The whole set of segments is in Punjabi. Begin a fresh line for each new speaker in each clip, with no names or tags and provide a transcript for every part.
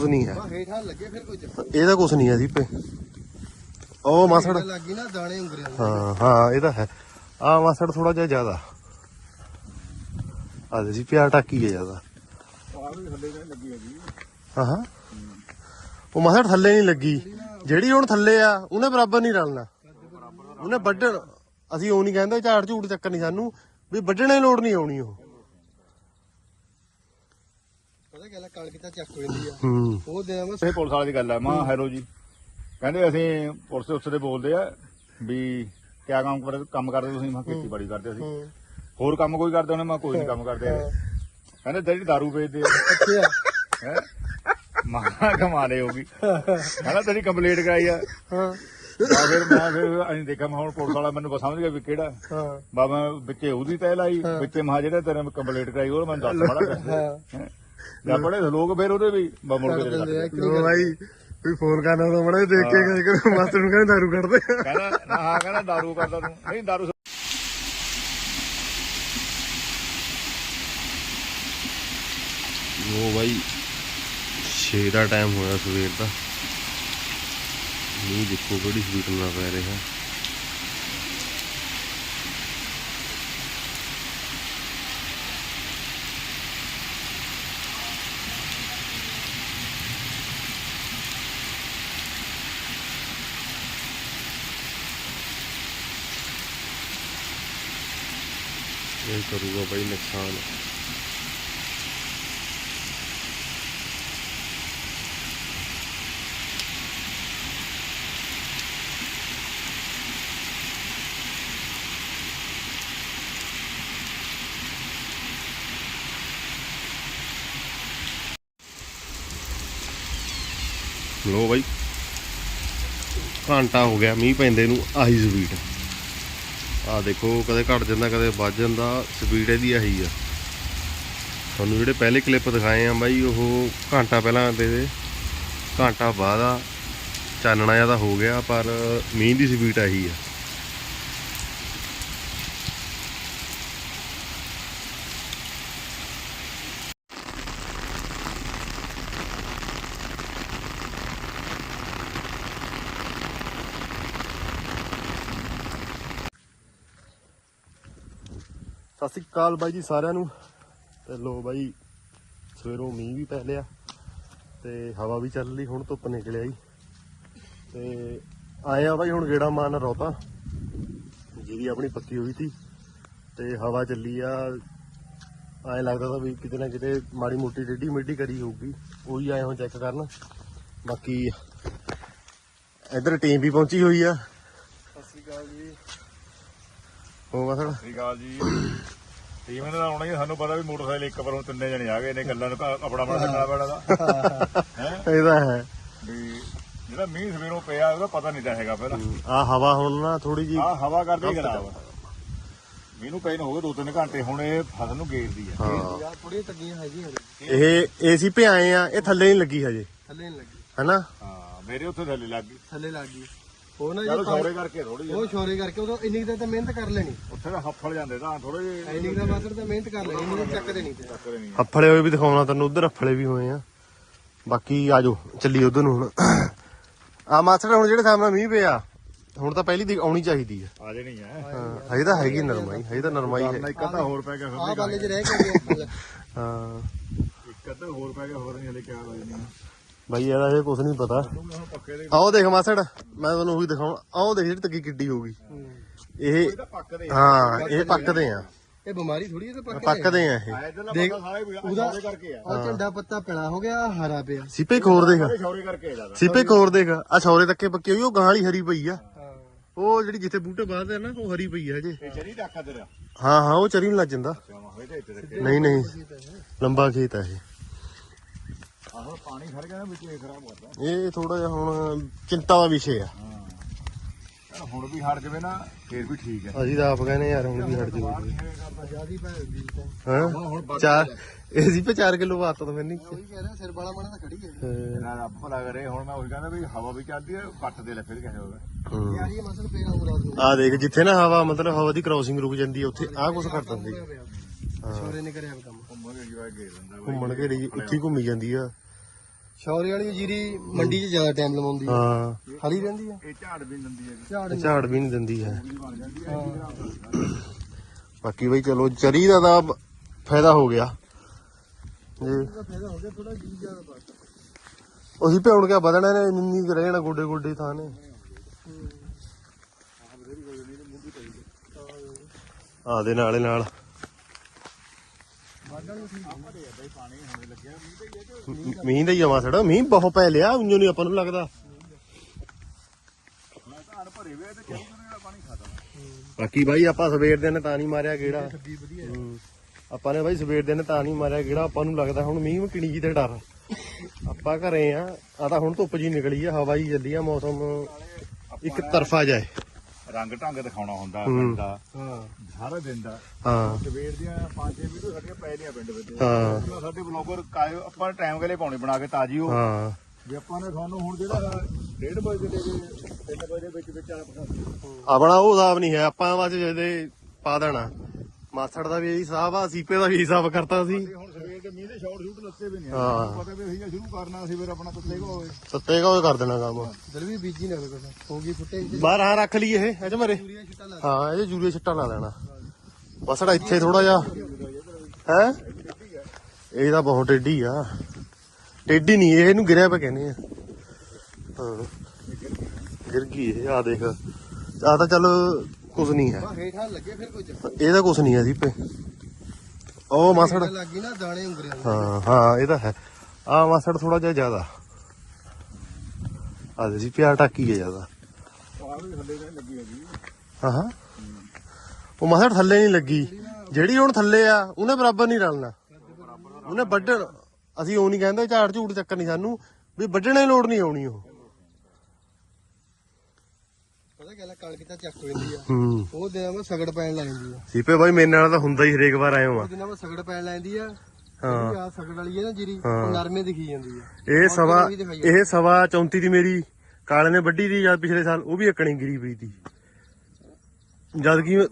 ਕੁਝ ਨਹੀਂ ਹੈ।
ਹੇਠਾਂ ਲੱਗੇ ਫਿਰ ਕੋਈ ਚੱਕਰ
ਇਹਦਾ ਕੁਝ ਨਹੀਂ ਹੈ ਸੀਪੇ ਉਹ ਮਾਸੜ।
ਲੱਗੀ ਨਾ ਦਾਣੇ ਉਂਗਰੇ
ਹਾਂ ਹਾਂ ਇਹ ਤਾਂ ਹੈ। ਆ ਮਾਸੜ ਥੋੜਾ ਜਿਹਾ ਜ਼ਿਆਦਾ। ਆ ਸੀ ਪਿਆ ਟਾਕੀ ਹੈ ਜ਼ਿਆਦਾ। ਹਾਂ ਹਾਂ। ਉਹ ਮਾਸੜ ਥੱਲੇ ਨਹੀਂ ਲੱਗੀ। ਜਿਹੜੀ ਹੁਣ ਥੱਲੇ ਆ ਉਹਨੇ ਬਰਾਬਰ ਨਹੀਂ ਰਲਣਾ। ਉਹਨੇ ਵੱਢਣ ਅਸੀਂ ਉਹ ਨਹੀਂ ਕਹਿੰਦੇ ਝਾੜ ਝੂੜ ਚੱਕਰ ਨਹੀਂ ਸਾਨੂੰ। ਵੀ ਵੱਢਣੇ ਲੋੜ ਨਹੀਂ ਆਉਣੀ ਉਹ।
ਪਤਾ ਗੱਲ ਚੱਕ ਹੋ ਆ।
ਹੂੰ।
ਉਹ ਮੈਂ
ਇਹ ਪੁਲਿਸ ਵਾਲੇ ਦੀ ਗੱਲ ਹੈ ਮਾਂ ਹੈਲੋ ਜੀ। ਕਹਿੰਦੇ ਅਸੀਂ ਪੁਲਿਸ ਦੇ ਉੱਤੇ ਬੋਲਦੇ ਆ ਵੀ ਕਿਆ ਕੰਮ ਕਰਦੇ ਕੰਮ ਕਰਦੇ ਤੁਸੀਂ? ਮੈਂ ਖੇਤੀਬਾੜੀ ਕਰਦੇ ਅਸੀਂ।
ਹੂੰ।
ਹੋਰ ਕੰਮ ਕੋਈ ਕਰਦੇ ਉਹਨੇ ਮੈਂ ਕੋਈ ਨਹੀਂ ਕੰਮ ਕਰਦੇ ਕਹਿੰਦੇ ਜਿਹੜੀ ਦਾਰੂ ਵੇਚਦੇ ਆ।
ਅੱਛਾ।
ਹੈ? ਮਾਂ ਕਮਾਲੇ ਹੋਗੀ ਕਹਿੰਦਾ ਤੇਰੀ ਕੰਪਲੀਟ ਕਰਾਈ ਆ।
ਹਾਂ।
ਫਿਰ ਮੈਂ ਫਿਰ ਅਸੀਂ ਦੇਖਿਆ ਮੈਂ ਹੁਣ ਪੁਲਿਸ ਵਾਲਾ ਮੈਨੂੰ ਸਮਝ ਗਿਆ ਵੀ ਕਿਹੜਾ।
ਹਾਂ।
ਬਾਬਾ ਵਿੱਚੇ ਉਹਦੀ ਤੈ ਲਾਈ ਵਿੱਚੇ ਮਹਾ ਜਿਹੜਾ ਤੇਰੇ ਕੰਪਲੀਟ ਕਰਾਈ ਉਹ ਮੈਨੂੰ ਦੱਸ ਮਾੜਾ ਜਾਂ ਲੋਕ ਫਿਰ ਉਹਦੇ ਵੀ ਬਾ ਮੁੜ ਕੇ
ਲੋ ਭਾਈ ਕੋਈ ਫੋਨ ਕਰਨਾ ਤਾਂ ਬੜਾ ਦੇਖ ਕੇ ਕਹੇ ਕਰੋ ਮਾਸਟਰ ਨੂੰ ਕਹਿੰਦੇ ਦਾਰੂ ਕੱਢਦੇ
ਕਹਿੰਦਾ ਨਾ ਹਾਂ ਕਹਿੰਦਾ ਦਾਰੂ ਕਰਦਾ ਤੂੰ। ਨਹੀਂ ਦਾਰੂ
ਉਹ ਭਾਈ 6 ਦਾ ਟਾਈਮ ਹੋਇਆ ਸਵੇਰ ਦਾ। ਨਹੀਂ ਦੇਖੋ ਕਿਹੜੀ ਸਪੀਡ ਨਾਲ ਪੈ ਰਿਹਾ। ਇਹ ਕਰੂਗਾ ਭਾਈ ਨੁਕਸਾਨ। ਲੋ ਬਾਈ ਘੰਟਾ ਹੋ ਗਿਆ ਮੀਂਹ ਪੈਂਦੇ ਨੂੰ ਆਹੀ ਸਪੀਡ ਆ ਦੇਖੋ, ਕਦੇ ਘਟ ਜਾਂਦਾ, ਕਦੇ ਵੱਧ ਜਾਂਦਾ ਸਪੀਡ ਇਹਦੀ ਆਹੀ ਆ। ਤੁਹਾਨੂੰ ਜਿਹੜੇ ਪਹਿਲੇ ਕਲਿੱਪ ਦਿਖਾਏ ਆ ਬਾਈ, ਉਹ ਘੰਟਾ ਪਹਿਲਾਂ ਦੇ ਦੇ। ਘੰਟਾ ਬਾਅਦ ਆ, ਚਾਨਣਾ ਜ਼ਿਆਦਾ ਹੋ ਗਿਆ, ਪਰ ਮੀਂਹ ਦੀ ਸਪੀਡ ਆਹੀ ਆ। ਸਤਿ ਸ੍ਰੀ ਅਕਾਲ ਬਾਈ ਜੀ ਸਾਰਿਆਂ ਨੂੰ। ਤੇ ਲੋ ਬਾਈ, ਸਵੇਰੋਂ ਮੀਂਹ ਵੀ ਪੈ ਲਿਆ ਤੇ ਹਵਾ ਵੀ ਚੱਲ ਰਹੀ, ਹੁਣ ਧੁੱਪ ਨਿਕਲਿਆ ਜੀ ਤੇ ਆਏ ਆ ਬਾਈ ਹੁਣ ਗੇੜਾ ਮਾਰਨ ਰੋਤਾ, ਜਿਹਦੀ ਆਪਣੀ ਪੱਕੀ ਹੋਈ ਸੀ। ਤੇ ਹਵਾ ਚੱਲੀ ਆ ਐਂ ਲੱਗਦਾ ਤਾਂ ਵੀ ਕਿਤੇ ਨਾ ਕਿਤੇ ਮਾੜੀ ਮੋਟੀ ਟੇਢੀ ਮੇਢੀ ਕਰੀ ਹੋਊਗੀ, ਉਹੀ ਆਏ ਹੁਣ ਚੈੱਕ ਕਰਨ। ਬਾਕੀ ਇੱਧਰ ਟੀਮ ਵੀ ਪਹੁੰਚੀ ਹੋਈ ਆ।
ਸਤਿ ਸ਼੍ਰੀ ਅਕਾਲ ਜੀ।
ਉਹ ਮਸੜ
ਸ੍ਰੀ ਅਕਾਲ ਜੀ। ਟੀਮ ਦਾ ਆਉਣਾ ਹੀ ਆ, ਸਾਨੂੰ ਪਤਾ ਵੀ ਮੋਟਰਸਾਈਕਲ ਇੱਕ ਪਰ ਹੁਣ ਤਿੰਨੇ ਜਣੇ ਆ ਗਏ ਨੇ। ਗੱਲਾਂ ਨੂੰ ਆਪਣਾ ਆਪਣਾ ਸੰਗਣਾ ਪੈਣਾ ਦਾ ਹੈ।
ਇਹਦਾ ਹੈ।
ਵੀ ਜਿਹੜਾ ਮੀਂਹ ਸਵੇਰੋਂ ਪਿਆ ਉਹਦਾ ਪਤਾ ਨਹੀਂ ਤਾਂ ਹੈਗਾ ਪਹਿਲਾਂ।
ਆ ਹਵਾ ਹੁਣ ਨਾ ਥੋੜੀ ਜੀ
ਆ ਹਵਾ ਕਰਦੀ ਖਰਾਬ ਮੀਂਹ ਨੂੰ ਪੈ ਨੂੰ ਹੋ ਗਏ ਦੋ ਤਿੰਨ ਘੰਟੇ। ਹੁਣ ਇਹ ਫਸਲ ਨੂੰ ਗੇਰਦੀ ਆ।
ਹਾਂ।
ਯਾਰ ਥੋੜੀਆਂ ਤੱਗੀਆਂ ਹੈਗੀਆਂ ਹਲੇ
ਇਹ ਏਸੀ ਪੇ ਆਏ ਆ ਇਹ ਥੱਲੇ ਨਹੀਂ ਲੱਗੀ ਹਜੇ।
ਥੱਲੇ ਨਹੀਂ ਲੱਗੀ।
ਹੈਨਾ?
ਹਾਂ ਮੇਰੇ ਉੱਥੇ ਥੱਲੇ ਲੱਗ ਗਈ।
ਥੱਲੇ ਲੱਗ ਗਈ। ਉਹ ਨਾ
ਚਲੋ
ਜੇ
ਛੋੜੇ ਕਰਕੇ ਥੋੜੀ
ਉਹ ਛੋਰੇ ਕਰਕੇ ਉਦੋਂ ਇੰਨੀ ਤਾਂ ਮਿਹਨਤ ਕਰ ਲੈਣੀ।
ਉੱਥੇ ਤਾਂ ਹੱਫੜ ਜਾਂਦੇ ਤਾਂ ਥੋੜੇ ਜਿਹੇ।
ਇੰਨੀ ਤਾਂ ਮਾਤਰ ਤਾਂ ਮਿਹਨਤ ਕਰ ਲੈਣੀ ਇੰਨੀ ਕੁ ਚੱਕਦੇ ਨਹੀਂ ਤੇ।
ਚੱਕਰ ਨਹੀਂ
ਹੱਫੜੇ ਹੋਏ ਵੀ ਦਿਖਾਉਣਾ ਤੈਨੂੰ ਉਧਰ ਹੱਫੜੇ ਵੀ ਹੋਏ ਆ। ਬਾਕੀ ਆਜੋ ਚੱਲੀ ਉਧਰ ਨੂੰ ਹੁਣ। ਆ ਮਾਸੜ ਹੁਣ ਜਿਹੜੇ ਸਾਹਮਣੇ ਮੀਂਹ ਪਿਆ ਹੁਣ ਤਾਂ ਪਹਿਲੀ ਦੀ ਆਉਣੀ ਚਾਹੀਦੀ ਆ।
ਆ ਜੇ ਨਹੀਂ ਹੈ।
ਹਾਂ ਹਜੇ ਤਾਂ ਹੈਗੀ ਨਰਮਾਈ ਹਜੇ ਤਾਂ ਨਰਮਾਈ ਹੈ।
ਇੱਕ ਅੱਧਾ ਹੋਰ ਪੈ ਗਿਆ ਫਿਰ
ਬਾਲੇ 'ਚ ਰਹਿ ਕੇ
ਹਾਂ।
ਇੱਕ ਅੱਧਾ ਹੋਰ ਪੈ ਗਿਆ ਹੋਰ ਨਹੀਂ ਹਲੇ ਕਿਆ ਹੋਇਆ ਨਹੀਂ
ਬਾਈ ਇਹਦਾ ਇਹ ਕੁਝ ਨਹੀਂ ਪਤਾ।
ਦੇ
ਆਓ ਦੇਖ ਮਾਸੜ ਮੈਂ ਤੁਹਾਨੂੰ ਉਹੀ ਦਿਖਾਉਣਾ। ਆਓ ਦੇਖ ਜਿਹੜੀ ਤੱਕੀ ਕਿੱਡੀ ਹੋਊਗੀ ਇਹ ਹਾਂ ਇਹ ਪੱਕਦੇ ਆ।
ਇਹ ਬਿਮਾਰੀ ਥੋੜੀ ਹੈ ਤੇ ਪੱਕ
ਪੱਕਦੇ ਆ ਇਹ।
ਕਰਕੇ ਆ।
ਆ ਝੰਡਾ ਪੱਤਾ ਪਿਲਾ ਹੋ ਗਿਆ ਹਰਾ ਪਿਆ।
ਸਿੱਪੇ ਖੋਰ ਦੇਖ। ਸਿੱਪੇ ਖੋਰ ਦੇਖ। ਆ ਛੌਰੇ ਤੱਕੇ ਪੱਕੀ ਹੋਈ ਉਹ ਗਾਂ ਵਾਲੀ ਹਰੀ ਪਈ ਆ।
ਹਾਂ।
ਉਹ ਜਿਹੜੀ ਜਿੱਥੇ ਬੂਟੇ ਬਾਹਦੇ ਆ ਨਾ ਉਹ ਹਰੀ ਪਈ ਹਜੇ।
ਇਹ ਚਰੀ ਰੱਖਾ ਤੇਰਾ।
ਹਾਂ ਹਾਂ ਉਹ ਚਰੀ ਨੂੰ ਲੱਗ ਜਾਂਦਾ। ਨਹੀਂ ਨਹੀਂ। ਲੰਬਾ ਖੇਤ ਆ ਇਹ।
ਆਹੋ ਪਾਣੀ ਖੜ ਗਿਆ ਨਾ ਵਿੱਚ ਇਹ ਖਰਾਬ ਕਰਦਾ
ਇਹ ਥੋੜਾ ਜਿਹਾ ਹੁਣ ਚਿੰਤਾ ਦਾ ਵਿਸ਼ੇ ਆ
ਯਾਰ ਹੁਣ ਵੀ ਹਟ ਜਵੇ ਨਾ ਫੇਰ ਵੀ ਠੀਕ ਹੈ
ਅਸੀਂ ਤਾਂ ਆਪ ਕਹਿੰਦੇ ਯਾਰ ਹੁਣ ਵੀ ਹਟ ਜੂਗੀ
ਜਿਆਦੀ ਭੈਣ ਦੀ ਤਾਂ
ਹਾਂ
ਹੁਣ ਵੱਧ
ਚਾਰ ਇਹ ਸੀ ਪੇ 4 ਕਿਲੋ ਬਾਤ ਤਾਂ ਮੈਨੀ
ਉਹੀ ਕਹਿ ਰਿਹਾ ਸਿਰ ਵਾਲਾ ਮਣਾ ਤਾਂ ਖੜੀ ਹੈ
ਨਾ ਰੱਬ ਭਲਾ ਕਰੇ ਹੁਣ ਮੈਂ ਉਹੀ ਕਹਿੰਦਾ ਵੀ ਹਵਾ ਵੀ ਚੱਲਦੀ ਹੈ ਕੱਟ ਦੇ ਲੈ ਫਿਰ ਕਿਹੋ ਹੋਵੇ
ਯਾਰ ਇਹ ਮਸਲ
ਆ ਦੇਖ ਜਿੱਥੇ ਨਾ ਹਵਾ ਮਤਲਬ ਹਵਾ ਦੀ ਕ੍ਰਾਸਿੰਗ ਰੁਕ ਜਾਂਦੀ ਹੈ ਉੱਥੇ ਆਹ ਕੁਝ ਕਰ ਦਿੰਦੀ
ਛੋਰੇ ਨੇ ਕਰਿਆ ਕੰਮ
ਘੁੰਮਣ ਵਾ।
ਘੁੰਮਣ ਘੇਰੀ ਉੱਥੇ ਘੁੰਮੀ ਜਾਂਦੀ ਆ
ਸ਼ੌਰੇ ਵਾਲੀ ਜੀਰੀ ਮੰਡੀ 'ਚ ਜ਼ਿਆਦਾ ਟਾਈਮ ਲਵਾਉਂਦੀ ਹੈ
ਹਾਂ।
ਹਰੀ ਰਹਿੰਦੀ ਆ?
ਇਹ ਝਾੜ ਵੀ ਦਿੰਦੀ ਹੈ
ਝਾੜ
ਇਹ ਝਾੜ ਵੀ ਨਹੀਂ ਦਿੰਦੀ ਹੈ।
ਹੈ
ਬਾਕੀ ਬਈ ਚਲੋ ਚਰੀ ਦਾ ਤਾਂ ਫਾਇਦਾ ਹੋ ਗਿਆ। ਜੀ
ਦਾ ਫਾਇਦਾ ਹੋ ਗਿਆ ਥੋੜਾ ਜੀ ਜ਼ਿਆਦਾ ਬਸ
ਉਹੀ ਭਿਉਣ ਕੇ ਵਧਣਾ ਨੇ ਨਿੰਨੀ ਕੁ ਰਹਿਣਾ ਗੋਡੇ ਗੋਡੇ ਥਾਂ ਨੇ। ਆ ਦੇ ਨਾਲੇ ਨਾਲ। ਮੀਂਹ ਦਾ ਹੀ ਆਵਾ ਸੜਾ ਮੀਂਹ ਬਹੁਤ ਪੈ ਲਿਆ, ਉਂਝ ਨਹੀਂ ਆਪਾਂ ਨੂੰ ਲੱਗਦਾ। ਬਾਕੀ ਬਾਈ ਆਪਾਂ ਸਵੇਰ ਦੇ ਨੇ ਤਾਂ ਨਹੀਂ ਮਾਰਿਆ ਗੇੜਾ। ਆਪਾਂ ਨੇ ਬਾਈ ਸਵੇਰ ਦੇ ਨੇ ਤਾਂ ਨਹੀਂ ਮਾਰਿਆ ਗੇੜਾ, ਆਪਾਂ ਨੂੰ ਲੱਗਦਾ ਹੁਣ ਮੀਂਹ ਕਿਣੀ ਜੀ ਤੇ ਡਰ। ਆਪਾਂ ਘਰੇ ਆ ਆ ਤਾਂ ਹੁਣ ਧੁੱਪ ਜੀ ਨਿਕਲੀ ਆ, ਹਵਾ ਜੀ ਚੱਲੀ ਆ, ਮੌਸਮ ਇੱਕ ਤਰਫਾ ਜਾਏ।
ਰੰਗ ਢੰਗ ਦਿਖਾਉਣਾ ਹੁੰਦਾ
ਹੂੰ।
ਪਿੰਡ ਦਾ।
ਹਾਂ।
ਸਾਰਾ ਦਿਨ ਦਾ।
ਹਾਂ।
ਸਵੇਰ ਦੀਆਂ ਪੰਜ ਛੇ ਵੀਡੀਓ ਸਾਡੀਆਂ ਪੈ ਲੀਆਂ ਪਿੰਡ ਵਿੱਚ।
ਹਾਂ।
ਸਾਡੇ ਬਲੌਗਰ ਕਾਇਓ ਆਪਾਂ ਟਾਈਮ ਗਲੇ ਪਾਉਣੇ ਬਣਾ ਕੇ ਤਾਜੀ ਉਹ।
ਹਾਂ।
ਵੀ ਆਪਾਂ ਨੇ ਤੁਹਾਨੂੰ ਹੁਣ ਜਿਹੜਾ 1:30 ਵਜੇ ਦੇ 3 ਵਜੇ ਦੇ ਵਿੱਚ ਵਿੱਚ ਆਪ
ਆਪਣਾ ਉਹ ਹਿਸਾਬ ਨਹੀਂ ਹੈ ਆਪਾਂ ਬਸ ਜਿਹਦੇ ਪਾ ਦੇਣਾ। ਮਾਸੜ ਦਾ ਵੀ ਇਹੀ ਹਿਸਾਬ ਆ ਸੀਪੇ ਦਾ ਵੀ ਹਿਸਾਬ ਕਰਤਾ ਸੀ।
ਤੇ ਮੀਂਹ ਦੇ ਸ਼ਾਰਟ ਸ਼ੂਟ ਲੱਤੇ ਵੀ ਨਹੀਂ
ਹਾਂ।
ਪਤਾ ਵੀ ਅਸੀਂ ਸ਼ੁਰੂ ਕਰਨਾ ਸੀ ਫਿਰ ਆਪਣਾ ਕੁੱਤੇ ਕੋ ਹੋਵੇ
ਸੱਤੇ ਕਾ ਕਰ ਦੇਣਾ ਕੰਮ।
ਦਿਲ ਵੀ ਬੀਜੀ ਨਾ ਹੋਵੇ ਕੁਛ ਹੋ ਗਈ ਫੁੱਟੇ ਚ
ਬਾਹਰ ਹਾਂ ਰੱਖ ਲਈ ਇਹ ਇਹ ਚ ਮਰੇ।
ਪੂਰੀਆਂ ਛਿੱਟਾ ਲਾ
ਹਾਂ ਇਹ ਜੂਰੀਆ ਛਿੱਟਾ ਲਾ ਦੇਣਾ ਬਸੜਾ ਇੱਥੇ ਥੋੜਾ ਜਿਹਾ। ਹੈ? ਇਹ ਤਾਂ ਬਹੁਤ ਟੇਢੀ ਆ। ਟੇਢੀ ਨਹੀਂ ਇਹ ਇਹਨੂੰ ਗਿਰਿਆ ਪਿਆ ਕਹਿੰਦੇ ਆ। ਹਾਂ। ਗਿਰ ਗਈ ਇਹ ਆ ਦੇਖ। ਆ ਤਾਂ ਚੱਲ ਕੁਝ ਨਹੀਂ ਹੈ।
ਹੇਠਾਂ ਲੱਗੇ ਫਿਰ ਕੋਈ ਚੱਕਰ।
ਇਹਦਾ ਕੁਝ ਨਹੀਂ ਹੈ ਸੀ ਪੇ ਉਹ ਮਾਸੜ।
ਲੱਗ ਨਾ ਦਾਣੇ ਉਂਗਰੇ
ਹਾਂ ਹਾਂ ਇਹ ਤਾਂ ਹੈ। ਆ ਮਾਸੜ ਥੋੜਾ ਜਿਹਾ ਜ਼ਿਆਦਾ। ਆ ਦੇ ਜੀ ਪਿਆਰ ਟਾਕੀ ਹੈ ਜ਼ਿਆਦਾ।
ਆਹ ਵੀ ਥੱਲੇ ਨਹੀਂ ਲੱਗੀ ਹੈਗੀ।
ਹਾਂ ਹਾਂ। ਉਹ ਮਾਸੜ ਥੱਲੇ ਨਹੀਂ ਲੱਗੀ। ਜਿਹੜੀ ਹੁਣ ਥੱਲੇ ਆ ਉਹਨੇ ਬਰਾਬਰ ਨਹੀਂ ਰਲਣਾ। ਉਹਨੇ ਵੱਢਣ ਅਸੀਂ ਉਹ ਨਹੀਂ ਕਹਿੰਦੇ ਝਾੜ ਝੂੜ ਚੱਕਰ ਨਹੀਂ ਸਾਨੂੰ ਵੀ ਵੱਢਣੇ ਲੋੜ ਨਹੀਂ ਆਉਣੀ ਉਹ।
ਪਤਾ ਗੱਲ ਕਲ ਕਿਤਾ ਚੱਕ ਜਾਂਦੀ ਆ।
ਹੂੰ।
ਉਹ ਦਿਨਾਂ ਮੈਂ ਸਗੜ ਪੈਣ ਲੱਗ ਜਾਂਦੀ ਆ।
ਸੀਪੇ ਬਾਈ ਮੇਰੇ ਨਾਲ ਤਾਂ ਹੁੰਦਾ ਹੀ ਹਰੇਕ ਵਾਰ ਆਇਓ
ਉਹ
ਆ
ਦਿਨਾਂ ਮੈਂ ਸਗੜ ਪੈਣ ਲੱਗ ਜਾਂਦੀ ਆ।
ਹਾਂ।
ਆ ਸਗੜ ਵਾਲੀ ਹੈ ਨਾ ਜੀਰੀ
ਹਾਂ।
ਉਹ ਨਰਮੇ ਦਿਖੀ ਜਾਂਦੀ ਆ।
ਇਹ ਸਵਾ
ਵੀ ਦਿਖਾਈ
ਇਹ ਸਵਾ 34 ਦੀ ਮੇਰੀ ਕਾਲੇ ਨੇ ਵੱਢੀ ਦੀ ਜਦ ਪਿਛਲੇ ਸਾਲ ਉਹ ਵੀ ਇਕਣੀ ਗਿਰੀ ਪਈ ਸੀ ਜਦ ਕੀ ਹੈ?